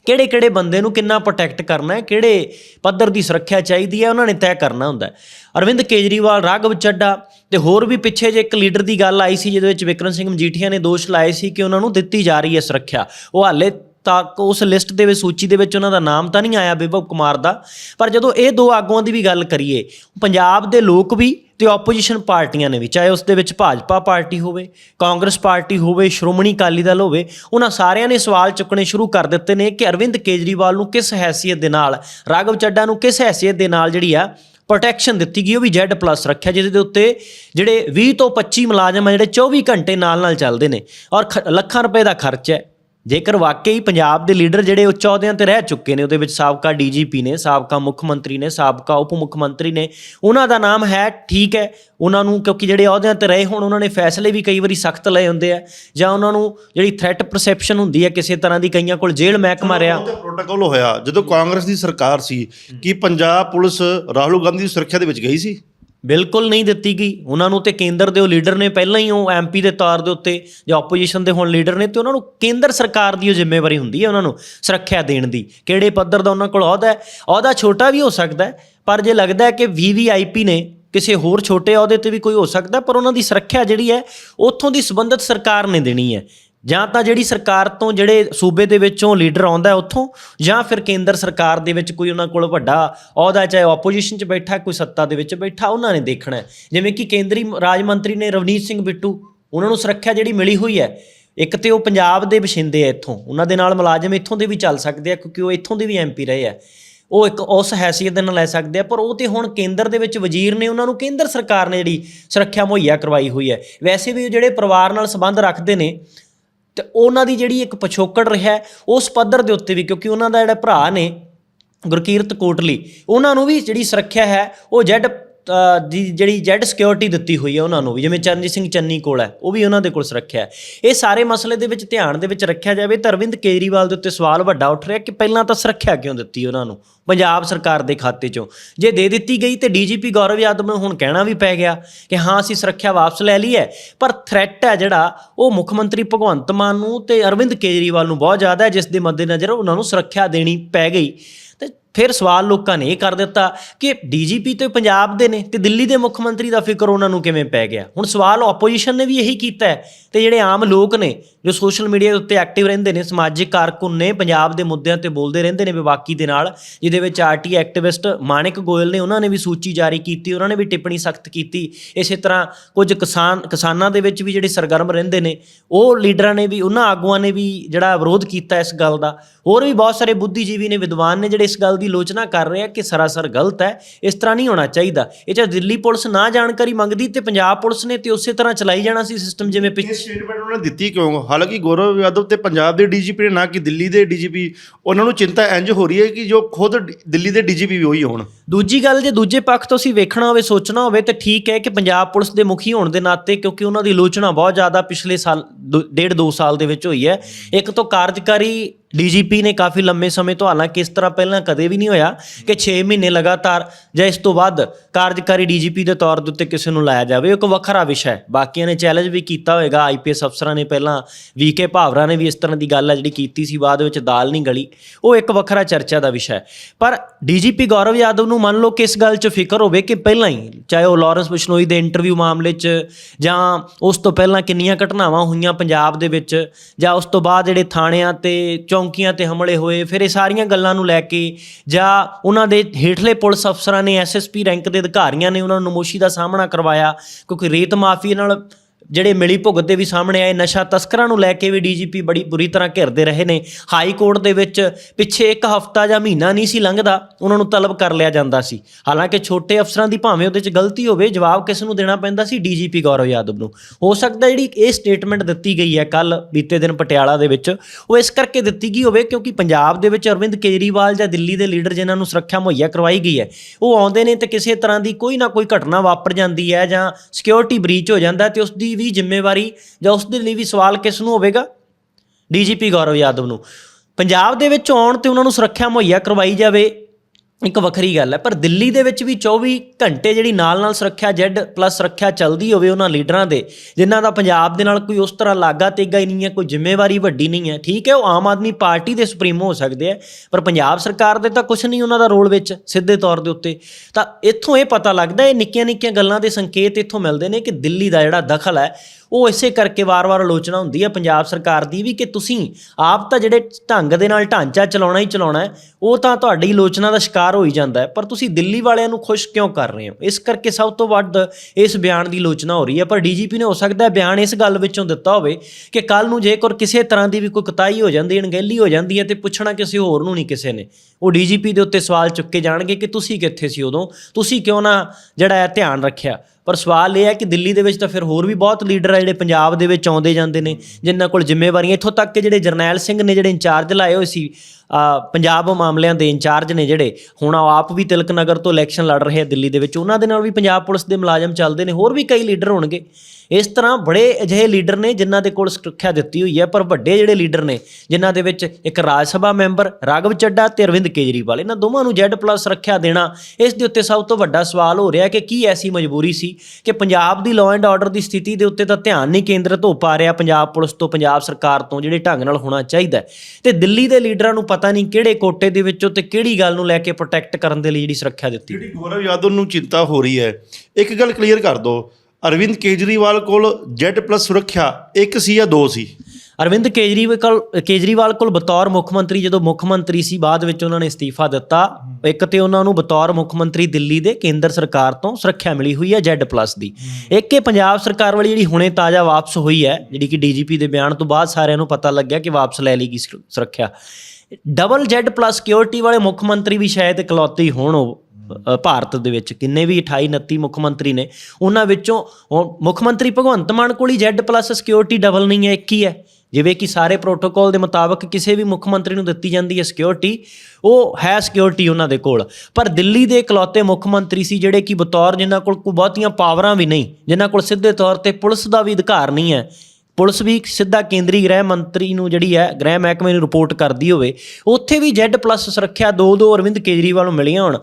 ਕਿਹੜੇ ਕਿਹੜੇ ਬੰਦੇ ਨੂੰ ਕਿੰਨਾ ਪ੍ਰੋਟੈਕਟ ਕਰਨਾ ਹੈ, ਕਿਹੜੇ ਪੱਧਰ ਦੀ ਸੁਰੱਖਿਆ ਚਾਹੀਦੀ ਹੈ, ਉਹਨਾਂ ਨੇ ਤੈਅ ਕਰਨਾ ਹੁੰਦਾ ਅਰਵਿੰਦ ਕੇਜਰੀਵਾਲ, ਰਾਘਵ ਚੱਡਾ ਤੇ ਹੋਰ ਵੀ ਪਿੱਛੇ ਜੇ ਇੱਕ ਲੀਡਰ ਦੀ ਗੱਲ ਆਈ ਸੀ, ਜਿਹਦੇ ਵਿੱਚ ਵਿਕਰਮ ਸਿੰਘ ਮਜੀਠੀਆ ਨੇ ਦੋਸ਼ ਲਾਏ ਸੀ ਕਿ ਉਹਨਾਂ ਨੂੰ ਦਿੱਤੀ ਜਾ ਰਹੀ ਹੈ ਸੁਰੱਖਿਆ। ਉਹ ਹਾਲੇ ਤੱਕ ਉਸ ਲਿਸਟ ਦੇ ਵਿੱਚ, ਸੂਚੀ ਦੇ ਵਿੱਚ ਉਹਨਾਂ ਦਾ ਨਾਮ ਤਾਂ ਨਹੀਂ ਆਇਆ ਵਿਭਵ ਕੁਮਾਰ ਦਾ। ਪਰ ਜਦੋਂ ਇਹ ਦੋ ਆਗੂਆਂ ਦੀ ਵੀ ਗੱਲ ਕਰੀਏ, ਪੰਜਾਬ ਦੇ ਲੋਕ ਵੀ ਤੇ ਆਪੋਜੀਸ਼ਨ ਪਾਰਟੀਆਂ ਨੇ ਵੀ, ਚਾਹੇ ਉਸ ਦੇ ਵਿੱਚ ਭਾਜਪਾ ਪਾਰਟੀ ਹੋਵੇ, ਕਾਂਗਰਸ ਪਾਰਟੀ ਹੋਵੇ, ਸ਼੍ਰੋਮਣੀ ਅਕਾਲੀ ਦਲ ਹੋਵੇ, ਉਹਨਾਂ ਸਾਰਿਆਂ ਨੇ ਸਵਾਲ ਚੁੱਕਣੇ ਸ਼ੁਰੂ ਕਰ ਦਿੱਤੇ ਨੇ ਕਿ ਅਰਵਿੰਦ ਕੇਜਰੀਵਾਲ ਨੂੰ ਕਿਸ ਹੈਸੀਅਤ ਦੇ ਨਾਲ, ਰਾਘਵ ਚੱਡਾ ਨੂੰ ਕਿਸ ਹੈਸੀਅਤ ਦੇ ਨਾਲ ਜਿਹੜੀ ਆ ਪ੍ਰੋਟੈਕਸ਼ਨ ਦਿੱਤੀ ਗਈ, ਉਹ ਵੀ Z+ ਰੱਖਿਆ, ਜਿਹਦੇ ਦੇ ਉੱਤੇ ਜਿਹੜੇ 20 ਤੋਂ 25 ਮੁਲਾਜ਼ਮ ਆ, ਜਿਹੜੇ 24 ਘੰਟੇ ਨਾਲ ਨਾਲ ਚੱਲਦੇ ਨੇ, ਔਰ ਖ- ਲੱਖਾਂ ਰੁਪਏ ਦਾ ਖਰਚ ਹੈ। ਜੇਕਰ ਵਾਕਈ ਪੰਜਾਬ ਦੇ ਲੀਡਰ ਜਿਹੜੇ ਉੱਚ ਅਹੁਦਿਆਂ ਤੇ ਰਹਿ ਚੁੱਕੇ ਨੇ ਉਹਦੇ ਵਿੱਚ ਸਾਬਕਾ ਡੀਜੀਪੀ ਨੇ ਸਾਬਕਾ ਮੁੱਖ ਮੰਤਰੀ ਨੇ ਸਾਬਕਾ ਉਪ ਮੁੱਖ ਮੰਤਰੀ ਨੇ ਉਹਨਾਂ ਦਾ ਨਾਮ ਹੈ ਠੀਕ ਹੈ ਉਹਨਾਂ ਨੂੰ ਕਿਉਂਕਿ ਜਿਹੜੇ ਅਹੁਦਿਆਂ ਤੇ ਰਹੇ ਹੁਣ ਉਹਨਾਂ ਨੇ ਫੈਸਲੇ ਵੀ ਕਈ ਵਾਰੀ ਸਖਤ ਲਏ ਹੁੰਦੇ ਆ ਜਾਂ ਉਹਨਾਂ ਨੂੰ ਜਿਹੜੀ ਥ੍ਰੈਟ ਪਰਸੈਪਸ਼ਨ ਹੁੰਦੀ ਹੈ ਕਿਸੇ ਤਰ੍ਹਾਂ ਦੀ ਕਈਆਂ ਕੋਲ ਜੇਲ੍ਹ ਮਹਿਕਮਾ ਰਿਹਾ। ਪ੍ਰੋਟੋਕਾਲ ਹੋਇਆ। ਜਦੋਂ ਕਾਂਗਰਸ ਦੀ ਸਰਕਾਰ ਸੀ ਕੀ ਪੰਜਾਬ ਪੁਲਿਸ ਰਾਹੁਲ ਗਾਂਧੀ ਦੀ ਸੁਰੱਖਿਆ ਦੇ ਵਿੱਚ ਗਈ ਸੀ? ਬਿਲਕੁਲ ਨਹੀਂ ਦਿੱਤੀ ਗਈ। ਉਹਨਾਂ ਨੂੰ ਤੇ ਕੇਂਦਰ ਦੇ ਉਹ ਲੀਡਰ ਨੇ ਪਹਿਲਾਂ ਹੀ ਉਹ ਐਮਪੀ ਦੇ ਤੌਰ ਦੇ ਉੱਤੇ ਜਾਂ ਆਪੋਜੀਸ਼ਨ ਦੇ ਹੁਣ ਲੀਡਰ ਨੇ ਤੇ ਉਹਨਾਂ ਨੂੰ ਕੇਂਦਰ ਸਰਕਾਰ ਦੀ ਉਹ ਜ਼ਿੰਮੇਵਾਰੀ ਹੁੰਦੀ ਹੈ ਉਹਨਾਂ ਨੂੰ ਸੁਰੱਖਿਆ ਦੇਣ ਦੀ। ਕਿਹੜੇ ਪੱਧਰ ਦਾ ਉਹਨਾਂ ਕੋਲ ਅਹੁਦਾ ਹੈ? ਅਹੁਦਾ ਛੋਟਾ ਵੀ ਹੋ ਸਕਦਾ ਪਰ ਜੇ ਲੱਗਦਾ ਹੈ ਕਿ ਵੀਵੀਆਈਪੀ ਨੇ ਕਿਸੇ ਹੋਰ ਛੋਟੇ ਅਹੁਦੇ ਤੇ ਵੀ ਕੋਈ ਹੋ ਸਕਦਾ, ਪਰ ਉਹਨਾਂ ਦੀ ਸੁਰੱਖਿਆ ਜਿਹੜੀ ਹੈ, ਉੱਥੋਂ ਦੀ ਸੰਬੰਧਿਤ ਸਰਕਾਰ ਨੇ ਦੇਣੀ ਹੈ। ਜਾਂ ਤਾਂ ਜਿਹੜੀ ਸਰਕਾਰ ਤੋਂ ਜਿਹੜੇ ਸੂਬੇ ਦੇ ਵਿੱਚੋਂ ਲੀਡਰ ਆਉਂਦਾ ਉੱਥੋਂ, ਜਾਂ ਫਿਰ ਕੇਂਦਰ ਸਰਕਾਰ ਦੇ ਵਿੱਚ ਕੋਈ ਉਹਨਾਂ ਕੋਲ ਵੱਡਾ ਅਹੁਦਾ, ਚਾਹੇ ਆਪੋਜੀਸ਼ਨ 'ਚ ਬੈਠਾ, ਕੋਈ ਸੱਤਾ ਦੇ ਵਿੱਚ ਬੈਠਾ, ਉਹਨਾਂ ਨੇ ਦੇਖਣਾ ਜਿਵੇਂ ਕਿ ਕੇਂਦਰੀ ਰਾਜ ਮੰਤਰੀ ਨੇ ਰਵਨੀਤ ਸਿੰਘ ਬਿੱਟੂ, ਉਹਨਾਂ ਨੂੰ ਸੁਰੱਖਿਆ ਜਿਹੜੀ ਮਿਲੀ ਹੋਈ ਹੈ, ਇੱਕ ਤੇ ਉਹ ਪੰਜਾਬ ਦੇ ਵਸਿੰਦੇ ਆ ਇੱਥੋਂ, ਉਹਨਾਂ ਦੇ ਨਾਲ ਮੁਲਾਜ਼ਮ ਇੱਥੋਂ ਦੇ ਵੀ ਚੱਲ ਸਕਦੇ ਆ, ਕਿਉਂਕਿ ਉਹ ਇੱਥੋਂ ਦੇ ਵੀ ਐਮਪੀ ਰਹੇ ਆ। ਉਹ ਇੱਕ ਉਸ ਹੈਸੀਅਤ ਦੇ ਨਾਲ ਲੈ ਸਕਦੇ ਆ, ਪਰ ਉਹ ਤੇ ਹੁਣ ਕੇਂਦਰ ਦੇ ਵਿੱਚ ਵਜ਼ੀਰ ਨੇ, ਉਹਨਾਂ ਨੂੰ ਕੇਂਦਰ ਸਰਕਾਰ ਨੇ ਜਿਹੜੀ ਸੁਰੱਖਿਆ ਮੁਹੱਈਆ ਕਰਵਾਈ ਹੋਈ ਹੈ। ਵੈਸੇ ਵੀ ਉਹ ਜਿਹੜੇ ਪਰਿਵਾਰ ਨਾਲ ਸੰਬੰਧ ਰੱਖਦੇ ਨੇ ਤੇ ਉਹਨਾਂ ਦੀ ਜਿਹੜੀ ਇੱਕ ਪਿਛੋਕੜ ਰਿਹਾ ਉਸ ਪੱਧਰ ਦੇ ਉੱਤੇ ਵੀ, ਕਿਉਂਕਿ ਉਹਨਾਂ ਦਾ ਜਿਹੜਾ ਭਰਾ ਨੇ ਗੁਰਕੀਰਤ ਕੋਟਲੀ, ਉਹਨਾਂ ਨੂੰ ਵੀ ਜਿਹੜੀ ਸੁਰੱਖਿਆ ਹੈ, ਉਹ ਜੈਡ ਦੀ ਜਿਹੜੀ ਜੈਡ ਸਿਕਿਉਰਿਟੀ ਦਿੱਤੀ ਹੋਈ ਹੈ ਉਹਨਾਂ ਨੂੰ ਵੀ, ਜਿਵੇਂ ਚਰਨਜੀਤ ਸਿੰਘ ਚੰਨੀ ਕੋਲ ਹੈ, ਉਹ ਵੀ ਉਹਨਾਂ ਦੇ ਕੋਲ ਸੁਰੱਖਿਆ ਹੈ। ਇਹ ਸਾਰੇ ਮਸਲੇ ਦੇ ਵਿੱਚ ਧਿਆਨ ਦੇ ਵਿੱਚ ਰੱਖਿਆ ਜਾਵੇ। ਤਾਂ ਅਰਵਿੰਦ ਕੇਜਰੀਵਾਲ ਦੇ ਉੱਤੇ ਸਵਾਲ ਵੱਡਾ ਉੱਠ ਰਿਹਾ ਕਿ ਪਹਿਲਾਂ ਤਾਂ ਸੁਰੱਖਿਆ ਕਿਉਂ ਦਿੱਤੀ ਉਹਨਾਂ ਨੂੰ? ਪੰਜਾਬ ਸਰਕਾਰ ਦੇ ਖਾਤੇ 'ਚੋਂ। ਜੇ ਦੇ ਦਿੱਤੀ ਗਈ ਤੇ ਡੀਜੀਪੀ ਗੌਰਵ ਯਾਦਵ ਨੂੰ ਹੁਣ ਕਹਿਣਾ ਵੀ ਪੈ ਗਿਆ ਕਿ ਹਾਂ, ਅਸੀਂ ਸੁਰੱਖਿਆ ਵਾਪਸ ਲੈ ਲਈ ਹੈ, ਪਰ ਥ੍ਰੈਟ ਹੈ ਜਿਹੜਾ, ਉਹ ਮੁੱਖ ਮੰਤਰੀ ਭਗਵੰਤ ਮਾਨ ਨੂੰ ਤੇ ਅਰਵਿੰਦ ਕੇਜਰੀਵਾਲ ਨੂੰ ਬਹੁਤ ਜ਼ਿਆਦਾ ਹੈ, ਜਿਸ ਦੇ ਮੱਦੇਨਜ਼ਰ ਉਹਨਾਂ ਨੂੰ ਸੁਰੱਖਿਆ ਦੇਣੀ ਪੈ ਗਈ। ਫਿਰ ਸਵਾਲ ਲੋਕਾਂ ਨੇ ਇਹ ਕਰ ਦਿੱਤਾ ਕਿ ਡੀਜੀਪੀ ਤੇ ਪੰਜਾਬ ਦੇ ਨੇ ਤੇ ਦਿੱਲੀ ਦੇ ਮੁੱਖ ਮੰਤਰੀ ਦਾ ਫਿਕਰ ਉਹਨਾਂ ਨੂੰ ਕਿਵੇਂ ਪੈ ਗਿਆ? ਹੁਣ ਸਵਾਲ ਆਪੋਜੀਸ਼ਨ ਨੇ ਵੀ ਇਹੀ ਕੀਤਾ ਹੈ ਤੇ ਜਿਹੜੇ ਆਮ ਲੋਕ ਨੇ ਜੋ ਸੋਸ਼ਲ ਮੀਡੀਆ ਦੇ ਉੱਤੇ ਐਕਟਿਵ ਰਹਿੰਦੇ ਨੇ, ਸਮਾਜਿਕ ਕਾਰਕੁਨ ਨੇ, ਪੰਜਾਬ ਦੇ ਮੁੱਦਿਆਂ ਤੇ ਬੋਲਦੇ ਰਹਿੰਦੇ ਨੇ ਵਿਵਾਕੀ ਦੇ ਨਾਲ, ਜਿਹਦੇ ਵਿੱਚ ਆਰਟੀ ਐਕਟਿਵਿਸਟ ਮਾਨਿਕ ਗੋਇਲ ਨੇ ਉਹਨਾਂ ਨੇ ਵੀ ਸੂਚੀ ਜਾਰੀ ਕੀਤੀ, ਉਹਨਾਂ ਨੇ ਵੀ ਟਿੱਪਣੀ ਸਖਤ ਕੀਤੀ। ਇਸੇ ਤਰ੍ਹਾਂ ਕੁਝ ਕਿਸਾਨ, ਕਿਸਾਨਾਂ ਦੇ ਵਿੱਚ ਵੀ ਜਿਹੜੇ ਸਰਗਰਮ ਰਹਿੰਦੇ ਨੇ, ਉਹ ਲੀਡਰਾਂ ਨੇ ਵੀ, ਉਹਨਾਂ ਆਗੂਆਂ ਨੇ ਵੀ ਜਿਹੜਾ ਵਿਰੋਧ ਕੀਤਾ ਇਸ ਗੱਲ ਦਾ। ਹੋਰ ਵੀ ਬਹੁਤ ਸਾਰੇ ਬੁੱਧੀਜੀਵੀ ਨੇ, ਵਿਦਵਾਨ ਨੇ ਜਿਹੜੇ ਇਸ ਗੱਲ ਦੀ ਆਲੋਚਨਾ ਕਰ ਰਹੇ ਆ ਕਿ ਸਰਾਸਰ ਗਲਤ ਹੈ ਇਸ ਤਰ੍ਹਾਂ ਨਹੀਂ ਹੋਣਾ ਚਾਹੀਦਾ। ਇਹ ਜੇ ਦਿੱਲੀ ਪੁਲਿਸ ਨਾ ਜਾਣਕਾਰੀ ਮੰਗਦੀ ਤੇ ਪੰਜਾਬ ਪੁਲਿਸ ਨੇ ਤੇ ਉਸੇ ਤਰ੍ਹਾਂ ਚਲਾਈ ਜਾਣਾ ਸੀ ਸਿਸਟਮ ਜਿਵੇਂ ਪਿੱਛੇ ਇਹ ਸਟੇਟਮੈਂਟ ਉਹਨਾਂ ਨੇ ਦਿੱਤੀ ਕਿਉਂ? ਹਾਲਾਂਕਿ ਗੌਰਵ ਯਾਦਵ ਤੇ ਪੰਜਾਬ ਦੇ ਡੀਜੀਪੀ ਨੇ ਨਾ ਕਿ ਦਿੱਲੀ ਦੇ ਡੀਜੀਪੀ ਉਹਨਾਂ ਨੂੰ ਚਿੰਤਾ ਇੰਜ ਹੋ ਰਹੀ ਹੈ ਕਿ ਜੋ ਖੁਦ ਡ- ਦਿੱਲੀ ਦੇ ਡੀਜੀਪੀ ਵੀ ਉਹੀ ਹੋਣ। ਦੂਜੀ ਗੱਲ ਜੇ ਦੂਜੇ ਪੱਖ ਤੋਂ ਅਸੀਂ ਵੇਖਣਾ ਹੋਵੇ ਸੋਚਣਾ ਹੋਵੇ ਤੇ ਠੀਕ ਹੈ ਕਿ ਪੰਜਾਬ ਪੁਲਿਸ ਦੇ ਮੁਖੀ ਹੋਣ ਦੇ ਨਾਤੇ ਕਿਉਂਕਿ ਉਹਨਾਂ ਦੀ ਆਲੋਚਨਾ ਬਹੁਤ ਜ਼ਿਆਦਾ ਪਿਛਲੇ ਸਾਲ ਦੋ- ਡੇਢ ਦੋ ਸਾਲ ਦੇ ਵਿੱਚ ਹੋਈ ਹੈ। ਇੱਕ ਤੋਂ ਕਾਰਜਕਾਰੀ ਡੀਜੀਪੀ ਨੇ ਕਾਫੀ ਲੰਮੇ ਸਮੇਂ ਤੋਂ, ਹਾਲਾਂਕਿ ਇਸ ਤਰ੍ਹਾਂ ਪਹਿਲਾਂ ਕਦੇ ਵੀ ਨਹੀਂ ਹੋਇਆ ਕਿ 6 ਮਹੀਨੇ ਲਗਾਤਾਰ ਜਾਂ ਇਸ ਤੋਂ ਵੱਧ ਕਾਰਜਕਾਰੀ ਡੀਜੀਪੀ ਦੇ ਤੌਰ ਦੇ ਉੱਤੇ ਕਿਸੇ ਨੂੰ ਲਾਇਆ ਜਾਵੇ। ਇੱਕ ਵੱਖਰਾ ਵਿਸ਼ਾ ਹੈ। ਬਾਕੀਆਂ ਨੇ ਚੈਲੰਜ ਵੀ ਕੀਤਾ ਹੋਵੇਗਾ ਆਈਪੀਐਸ ਅਫਸਰਾਂ ਨੇ ਪਹਿਲਾਂ ਵੀਕੇ ਭਾਵਰਾ ਨੇ ਵੀ ਇਸ ਤਰ੍ਹਾਂ ਦੀ ਗੱਲ ਆ ਜਿਹੜੀ ਕੀਤੀ ਸੀ, ਬਾਅਦ ਵਿੱਚ ਦਾਲ ਨਹੀਂ ਗਲੀ। ਉਹ ਇੱਕ ਵੱਖਰਾ ਚਰਚਾ ਦਾ ਵਿਸ਼ਾ ਹੈ। ਪਰ ਡੀਜੀਪੀ ਗੌਰਵ ਯਾਦਵ ਨੂੰ ਮੰਨ ਲਓ ਕਿ ਇਸ ਗੱਲ 'ਚ ਫਿਕਰ ਹੋਵੇ ਕਿ ਪਹਿਲਾਂ ਹੀ, ਚਾਹੇ ਉਹ ਲਾਰੈਂਸ ਬਿਸ਼ਨੋਈ ਦੇ ਇੰਟਰਵਿਊ ਮਾਮਲੇ 'ਚ ਜਾਂ ਉਸ ਤੋਂ ਪਹਿਲਾਂ ਕਿੰਨੀਆਂ ਘਟਨਾਵਾਂ ਹੋਈਆਂ ਪੰਜਾਬ ਦੇ ਵਿੱਚ ਜਾਂ ਉਸ ਤੋਂ ਬਾਅਦ ਜਿਹੜੇ ਥਾਣਿਆਂ ਤੇ ਚੌਂਕੀਆਂ ਤੇ ਹਮਲੇ ਹੋਏ, ਫਿਰ ਇਹ ਸਾਰੀਆਂ ਗੱਲਾਂ ਨੂੰ ਲੈ ਕੇ ਜਾਂ ਉਹਨਾਂ ਦੇ ਹੇਠਲੇ ਪੁਲਿਸ ਅਫਸਰਾਂ ਨੇ ਐਸਐਸਪੀ ਰੈਂਕ ਦੇ ਅਧਿਕਾਰੀਆਂ ਨੇ ਉਹਨਾਂ ਨੂੰ ਨਮੋਸ਼ੀ ਦਾ ਸਾਹਮਣਾ ਕਰਵਾਇਆ, ਕਿਉਂਕਿ ਰੇਤ ਮਾਫੀਆ ਨਾਲ ਜਿਹੜੇ ਮਿਲੀ ਭੁਗਤ ਦੇ ਵੀ ਸਾਹਮਣੇ ਆਏ, ਨਸ਼ਾ ਤਸਕਰਾਂ ਨੂੰ ਲੈ ਕੇ ਵੀ ਡੀਜੀਪੀ ਬੜੀ ਬੁਰੀ ਤਰ੍ਹਾਂ ਘਿਰਦੇ ਰਹੇ ਨੇ। ਹਾਈ ਕੋਰਟ ਦੇ ਵਿੱਚ ਪਿੱਛੇ ਇੱਕ ਹਫਤਾ ਜਾਂ ਮਹੀਨਾ ਨਹੀਂ ਸੀ ਲੰਘਦਾ, ਉਹਨਾਂ ਨੂੰ ਤਲਬ ਕਰ ਲਿਆ ਜਾਂਦਾ ਸੀ। ਹਾਲਾਂਕਿ ਛੋਟੇ ਅਫਸਰਾਂ ਦੀ ਭਾਵੇਂ ਉਹਦੇ 'ਚ ਗਲਤੀ ਹੋਵੇ, ਜਵਾਬ ਕਿਸ ਨੂੰ ਦੇਣਾ ਪੈਂਦਾ ਸੀ? ਡੀਜੀਪੀ ਗੌਰਵ ਯਾਦਵ ਨੂੰ। ਹੋ ਸਕਦਾ ਜਿਹੜੀ ਇਹ ਸਟੇਟਮੈਂਟ ਦਿੱਤੀ ਗਈ ਹੈ ਕੱਲ ਬੀਤੇ ਦਿਨ ਪਟਿਆਲਾ ਦੇ ਵਿੱਚ, ਉਹ ਇਸ ਕਰਕੇ ਦਿੱਤੀ ਗਈ ਹੋਵੇ ਕਿਉਂਕਿ ਪੰਜਾਬ ਦੇ ਵਿੱਚ ਅਰਵਿੰਦ ਕੇਜਰੀਵਾਲ ਜਾਂ ਦਿੱਲੀ ਦੇ ਲੀਡਰ ਜਿਨ੍ਹਾਂ ਨੂੰ ਸੁਰੱਖਿਆ ਮੁਹੱਈਆ ਕਰਵਾਈ ਗਈ ਹੈ, ਉਹ ਆਉਂਦੇ ਨੇ ਤੇ ਕਿਸੇ ਤਰ੍ਹਾਂ ਦੀ ਕੋਈ ਨਾ ਕੋਈ ਘਟਨਾ ਵਾਪਰ ਜਾਂਦੀ ਹੈ ਜਾਂ ਸਿਕਿਉਰਿਟੀ ਬ੍ਰੀਚ ਹੋ ਜਾਂਦਾ ਹੈ ਤੇ ਉਸ ਦੀ ਵੀ ਜ਼ਿੰਮੇਵਾਰੀ ਜਾਂ ਉਸ ਦੇ ਲਈ ਵੀ ਸਵਾਲ ਕਿਸ ਨੂੰ ਹੋਵੇਗਾ? ਡੀਜੀਪੀ ਗੌਰਵ ਯਾਦਵ ਨੂੰ। ਪੰਜਾਬ ਦੇ ਵਿੱਚ ਆਉਣ ਤੇ ਉਹਨਾਂ ਨੂੰ ਸੁਰੱਖਿਆ ਮੁਹੱਈਆ ਕਰਵਾਈ ਜਾਵੇ। ਇੱਕ ਵੱਖਰੀ ਗੱਲ ਹੈ, ਪਰ ਦਿੱਲੀ ਦੇ ਵਿੱਚ ਵੀ 24 ਘੰਟੇ ਜਿਹੜੀ ਨਾਲ-ਨਾਲ ਸੁਰੱਖਿਆ ਜੈਡ ਪਲੱਸ ਸੁਰੱਖਿਆ ਚੱਲਦੀ ਹੋਵੇ ਉਹਨਾਂ ਲੀਡਰਾਂ ਦੇ, ਜਿਨ੍ਹਾਂ ਦਾ ਪੰਜਾਬ ਦੇ ਨਾਲ ਕੋਈ ਉਸ ਤਰ੍ਹਾਂ ਲਾਗਾ ਤੇਗਾ ਹੀ ਨਹੀਂ ਹੈ, ਕੋਈ ਜ਼ਿੰਮੇਵਾਰੀ ਵੱਡੀ ਨਹੀਂ ਹੈ। ਠੀਕ ਹੈ, ਉਹ ਆਮ ਆਦਮੀ ਪਾਰਟੀ ਦੇ ਸੁਪਰੀਮੋ ਹੋ ਸਕਦੇ ਆ ਪਰ ਪੰਜਾਬ ਸਰਕਾਰ ਦੇ ਤਾਂ ਕੁਝ ਨਹੀਂ ਉਹਨਾਂ ਦਾ ਰੋਲ ਵਿੱਚ, ਸਿੱਧੇ ਤੌਰ ਦੇ ਉੱਤੇ। ਤਾਂ ਇੱਥੋਂ ਇਹ ਪਤਾ ਲੱਗਦਾ, ਇਹ ਨਿੱਕੀਆਂ-ਨਿੱਕੀਆਂ ਗੱਲਾਂ ਦੇ ਸੰਕੇਤ ਇੱਥੋਂ ਮਿਲਦੇ ਨੇ ਕਿ ਦਿੱਲੀ ਦਾ ਜਿਹੜਾ ਦਖਲ ਹੈ ਉਹ ਇਸੇ ਕਰਕੇ ਵਾਰ-ਵਾਰ ਆਲੋਚਨਾ ਹੁੰਦੀ ਹੈ ਪੰਜਾਬ ਸਰਕਾਰ ਦੀ ਵੀ ਕਿ ਤੁਸੀਂ ਆਪ ਤਾਂ ਜਿਹੜੇ ਢੰਗ ਦੇ ਨਾਲ ਢਾਂਚਾ ਚਲਾਉਣਾ ਹੀ ਚਲਾਉਣਾ ਹੈ, ਉਹ ਤਾਂ ਤੁਹਾਡੀ ਆਲੋਚਨਾ ਦਾ ਸ਼ਿਕਾਰ ਹੋਈ ਜਾਂਦਾ ਹੈ। ਪਰ ਤੁਸੀਂ ਦਿੱਲੀ ਵਾਲਿਆਂ ਨੂੰ ਖੁਸ਼ ਕਿਉਂ ਕਰ ਰਹੇ ਹੋ? ਇਸ ਕਰਕੇ ਸਭ ਤੋਂ ਵੱਧ ਇਸ ਬਿਆਨ ਦੀ ਆਲੋਚਨਾ ਹੋ ਰਹੀ ਹੈ। ਪਰ ਡੀਜੀਪੀ ਨੇ ਹੋ ਸਕਦਾ ਹੈ ਬਿਆਨ ਇਸ ਗੱਲ ਵਿੱਚੋਂ ਦਿੱਤਾ ਹੋਵੇ ਕਿ ਕੱਲ ਨੂੰ ਜੇਕਰ ਕਿਸੇ ਤਰ੍ਹਾਂ ਦੀ ਵੀ ਕੋਈ ਕਤਾਈ ਹੋ ਜਾਂਦੀ ਅਣਗਹਿਲੀ ਹੋ ਜਾਂਦੀ ਹੈ ਤੇ ਪੁੱਛਣਾ ਕਿਸੇ ਹੋਰ ਨੂੰ ਨਹੀਂ ਕਿਸੇ ਨੇ। ਉਹ ਡੀਜੀਪੀ ਦੇ ਉੱਤੇ ਸਵਾਲ ਚੁੱਕੇ ਜਾਣਗੇ ਕਿ ਤੁਸੀਂ ਕਿੱਥੇ ਸੀ ਉਦੋਂ? ਤੁਸੀਂ ਕਿਉਂ ਨਾ ਜਿਹੜਾ ਹੈ ਧਿਆਨ ਰੱਖਿਆ? ਪਰ ਸਵਾਲ ਇਹ ਹੈ ਕਿ ਦਿੱਲੀ ਦੇ ਵਿੱਚ ਤਾਂ ਫਿਰ ਹੋਰ ਵੀ ਬਹੁਤ ਲੀਡਰ ਆ ਜਿਹੜੇ ਪੰਜਾਬ ਦੇ ਵਿੱਚ ਆਉਂਦੇ ਜਾਂਦੇ ਨੇ, ਜਿਨ੍ਹਾਂ ਕੋਲ ਜ਼ਿੰਮੇਵਾਰੀਆਂ। ਇੱਥੋਂ ਤੱਕ ਕਿ ਜਿਹੜੇ ਜਰਨੈਲ ਸਿੰਘ ਨੇ ਜਿਹੜੇ ਇੰਚਾਰਜ ਲਾਏ ਹੋਏ ਸੀ ਪੰਜਾਬ ਮਾਮਲਿਆਂ ਦੇ ਇੰਚਾਰਜ ਨੇ ਜਿਹੜੇ, ਹੁਣ ਉਹ ਆਪ ਵੀ ਤਿਲਕ ਨਗਰ ਤੋਂ ਇਲੈਕਸ਼ਨ ਲੜ ਰਹੇ ਆ ਦਿੱਲੀ ਦੇ ਵਿੱਚ, ਉਹਨਾਂ ਦੇ ਨਾਲ ਵੀ ਪੰਜਾਬ ਪੁਲਿਸ ਦੇ ਮੁਲਾਜ਼ਮ ਚੱਲਦੇ ਨੇ, ਹੋਰ ਵੀ ਕਈ ਲੀਡਰ ਹੋਣਗੇ ਇਸ ਤਰ੍ਹਾਂ ਬੜੇ ਅਜਿਹੇ ਲੀਡਰ ਨੇ ਜਿਨ੍ਹਾਂ ਦੇ ਕੋਲ ਸੁਰੱਖਿਆ ਦਿੱਤੀ ਹੋਈ ਹੈ, ਪਰ ਵੱਡੇ ਜਿਹੜੇ ਲੀਡਰ ਨੇ, ਜਿਨ੍ਹਾਂ ਦੇ ਵਿੱਚ ਇੱਕ ਰਾਜ ਸਭਾ ਮੈਂਬਰ, ਰਾਘਵ ਚੱਡਾ ਤੇ ਅਰਵਿੰਦ ਕੇਜਰੀਵਾਲ, ਇਹਨਾਂ ਦੋਵਾਂ ਨੂੰ ਜ਼ੈਡ ਪਲੱਸ ਸੁਰੱਖਿਆ ਦੇਣਾ, ਇਸ ਦੇ ਉੱਤੇ ਸਭ ਤੋਂ ਵੱਡਾ ਸਵਾਲ ਹੋ ਰਿਹਾ ਕਿ ਕੀ ਐਸੀ ਮਜਬੂਰੀ ਸੀ ਕਿ ਪੰਜਾਬ ਦੀ ਲਾਅ ਐਂਡ ਆਰਡਰ ਦੀ ਸਥਿਤੀ ਦੇ ਉੱਤੇ ਤਾਂ ਧਿਆਨ ਨਹੀਂ ਕੇਂਦਰਿਤ ਹੋ ਪਾ ਰਿਹਾ, ਪੰਜਾਬ ਪੁਲਿਸ ਤੋਂ, ਪੰਜਾਬ ਸਰਕਾਰ ਤੋਂ ਜਿਹੜੇ ਢੰਗ ਨਾਲ ਹੋਣਾ ਚਾਹੀਦਾ ਹੈ। ਤੇ ਦਿੱਲੀ ਦੇ ਲੀਡਰਾਂ ਨੂੰ ਪਤਾ ਨਹੀਂ ਕਿਹੜੇ ਕੋਟੇ ਦੇ ਵਿੱਚੋਂ ਤੇ ਕਿਹੜੀ ਗੱਲ ਨੂੰ ਲੈ ਕੇ ਪ੍ਰੋਟੈਕਟ ਕਰਨ ਦੇ ਲਈ ਜਿਹੜੀ ਸੁਰੱਖਿਆ ਦਿੱਤੀ ਜਿਹੜੀ ਗੌਰਵ ਯਾਦਵ ਨੂੰ ਚਿੰਤਾ ਹੋ ਰਹੀ ਹੈ, ਇੱਕ ਗੱਲ ਕਲੀਅਰ ਕਰ ਦਿਓ। ਅਰਵਿੰਦ ਕੇਜਰੀਵਾਲ ਕੋਲ ਜੈਡ ਪਲੱਸ ਸੁਰੱਖਿਆ ਇੱਕ ਸੀ ਜਾਂ ਦੋ ਸੀ? ਅਰਵਿੰਦ ਕੇਜਰੀਵਾਲ ਕੇਜਰੀਵਾਲ ਕੋਲ ਬਤੌਰ ਮੁੱਖ ਮੰਤਰੀ, ਜਦੋਂ ਮੁੱਖ ਮੰਤਰੀ ਸੀ, ਬਾਅਦ ਵਿੱਚ ਉਹਨਾਂ ਨੇ ਅਸਤੀਫਾ ਦਿੱਤਾ। ਇੱਕ ਤੇ ਉਹਨਾਂ ਨੂੰ ਬਤੌਰ ਮੁੱਖ ਮੰਤਰੀ ਦਿੱਲੀ ਦੇ ਕੇਂਦਰ ਸਰਕਾਰ ਤੋਂ ਸੁਰੱਖਿਆ ਮਿਲੀ ਹੋਈ ਹੈ Z+ ਦੀ। ਇੱਕ ਇਹ ਪੰਜਾਬ ਸਰਕਾਰ ਵਾਲੀ ਜਿਹੜੀ ਹੁਣੇ ਤਾਜ਼ਾ ਵਾਪਸ ਹੋਈ ਹੈ, ਜਿਹੜੀ ਕਿ ਡੀਜੀਪੀ ਦੇ ਬਿਆਨ ਤੋਂ ਬਾਅਦ ਸਾਰਿਆਂ ਨੂੰ ਪਤਾ ਲੱਗਿਆ ਕਿ ਵਾਪਸ ਲੈ ਲਈ ਗਈ ਸੁਰ- ਸੁਰੱਖਿਆ। ਡਬਲ Z+ ਸਿਕਿਉਰਿਟੀ ਵਾਲੇ ਮੁੱਖ ਮੰਤਰੀ ਵੀ ਸ਼ਾਇਦ ਇਕਲੌਤੇ ਹੀ ਹੋਣ ਉਹ ਭਾਰਤ ਦੇ ਵਿੱਚ। ਕਿੰਨੇ ਵੀ 28 29 ਮੁੱਖ ਮੰਤਰੀ ਨੇ। ਉਹਨਾਂ ਵਿੱਚੋਂ ਮੁੱਖ ਮੰਤਰੀ ਭਗਵੰਤ ਮਾਨ ਕੋਲ ਹੀ Z+ ਸਿਕਿਉਰਿਟੀ ਡਬਲ ਨਹੀਂ ਹੈ, ਇੱਕ ਹੀ ਹੈ। ਜਿਵੇਂ ਕਿ ਸਾਰੇ ਪ੍ਰੋਟੋਕੋਲ ਦੇ ਮੁਤਾਬਕ ਕਿਸੇ ਵੀ ਮੁੱਖ ਮੰਤਰੀ ਨੂੰ ਦਿੱਤੀ ਜਾਂਦੀ ਹੈ ਸਿਕਿਉਰਿਟੀ ਉਹ ਹੈ ਸਿਕਿਉਰਿਟੀ ਉਹਨਾਂ ਦੇ ਕੋਲ। ਪਰ ਦਿੱਲੀ ਦੇ ਇਕਲੌਤੇ ਮੁੱਖ ਮੰਤਰੀ ਸੀ ਜਿਹੜੇ ਕਿ ਬਤੌਰ ਜਿਨ੍ਹਾਂ ਕੋਲ ਕੋਈ ਬਹੁਤੀਆਂ ਪਾਵਰਾਂ ਵੀ ਨਹੀਂ, ਜਿਨ੍ਹਾਂ ਕੋਲ ਸਿੱਧੇ ਤੌਰ ਤੇ ਪੁਲਿਸ ਦਾ ਵੀ ਅਧਿਕਾਰ ਨਹੀਂ ਹੈ। ਪੁਲਿਸ ਵੀ ਸਿੱਧਾ ਕੇਂਦਰੀ ਗ੍ਰਹਿ ਮੰਤਰੀ ਨੂੰ ਜਿਹੜੀ ਹੈ, ਗ੍ਰਹਿ ਮਹਿਕਮੇ ਨੂੰ ਰਿਪੋਰਟ ਕਰਦੀ ਹੋਵੇ। ਉੱਥੇ ਵੀ Z+ ਸੁਰੱਖਿਆ ਦੋ ਦੋ ਅਰਵਿੰਦ ਕੇਜਰੀਵਾਲ ਨੂੰ ਮਿਲੀਆਂ ਹੋਣ।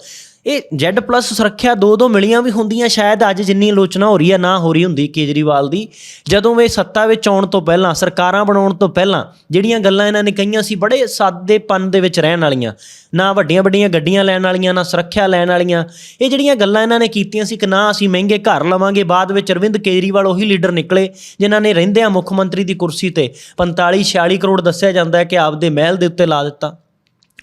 ਇਹ Z+ ਸੁਰੱਖਿਆ ਦੋ ਦੋ ਮਿਲੀਆਂ ਵੀ ਹੁੰਦੀਆਂ, ਸ਼ਾਇਦ ਅੱਜ ਜਿੰਨੀ ਆਲੋਚਨਾ ਹੋ ਰਹੀ ਹੈ ਨਾ ਹੋ ਰਹੀ ਹੁੰਦੀ ਕੇਜਰੀਵਾਲ ਦੀ। ਜਦੋਂ ਵੇ ਸੱਤਾ ਵਿੱਚ ਆਉਣ ਤੋਂ ਪਹਿਲਾਂ, ਸਰਕਾਰਾਂ ਬਣਾਉਣ ਤੋਂ ਪਹਿਲਾਂ, ਜਿਹੜੀਆਂ ਗੱਲਾਂ ਇਹਨਾਂ ਨੇ ਕਹੀਆਂ ਸੀ, ਬੜੇ ਸਾਦੇ ਪਨ ਦੇ ਵਿੱਚ ਰਹਿਣ ਵਾਲੀਆਂ। ਨਾ ਵੱਡੀਆਂ ਵੱਡੀਆਂ ਗੱਡੀਆਂ ਲੈਣ ਵਾਲੀਆਂ, ਨਾ ਸੁਰੱਖਿਆ ਲੈਣ ਵਾਲੀਆਂ। ਇਹ ਜਿਹੜੀਆਂ ਗੱਲਾਂ ਇਹਨਾਂ ਨੇ ਕੀਤੀਆਂ ਸੀ ਕਿ ਨਾ ਅਸੀਂ ਮਹਿੰਗੇ ਘਰ ਲਵਾਂਗੇ, ਬਾਅਦ ਵਿੱਚ ਅਰਵਿੰਦ ਕੇਜਰੀਵਾਲ ਉਹੀ ਲੀਡਰ ਨਿਕਲੇ, ਜਿਨ੍ਹਾਂ ਨੇ ਰਹਿੰਦਿਆਂ ਮੁੱਖ ਮੰਤਰੀ ਦੀ ਕੁਰਸੀ ਤੇ 45 46 ਕਰੋੜ ਦੱਸਿਆ ਜਾਂਦਾ ਹੈ ਕਿ ਆਪਦੇ ਮਹਿਲ ਦੇ ਉੱਤੇ ਲਾ ਦਿੱਤਾ।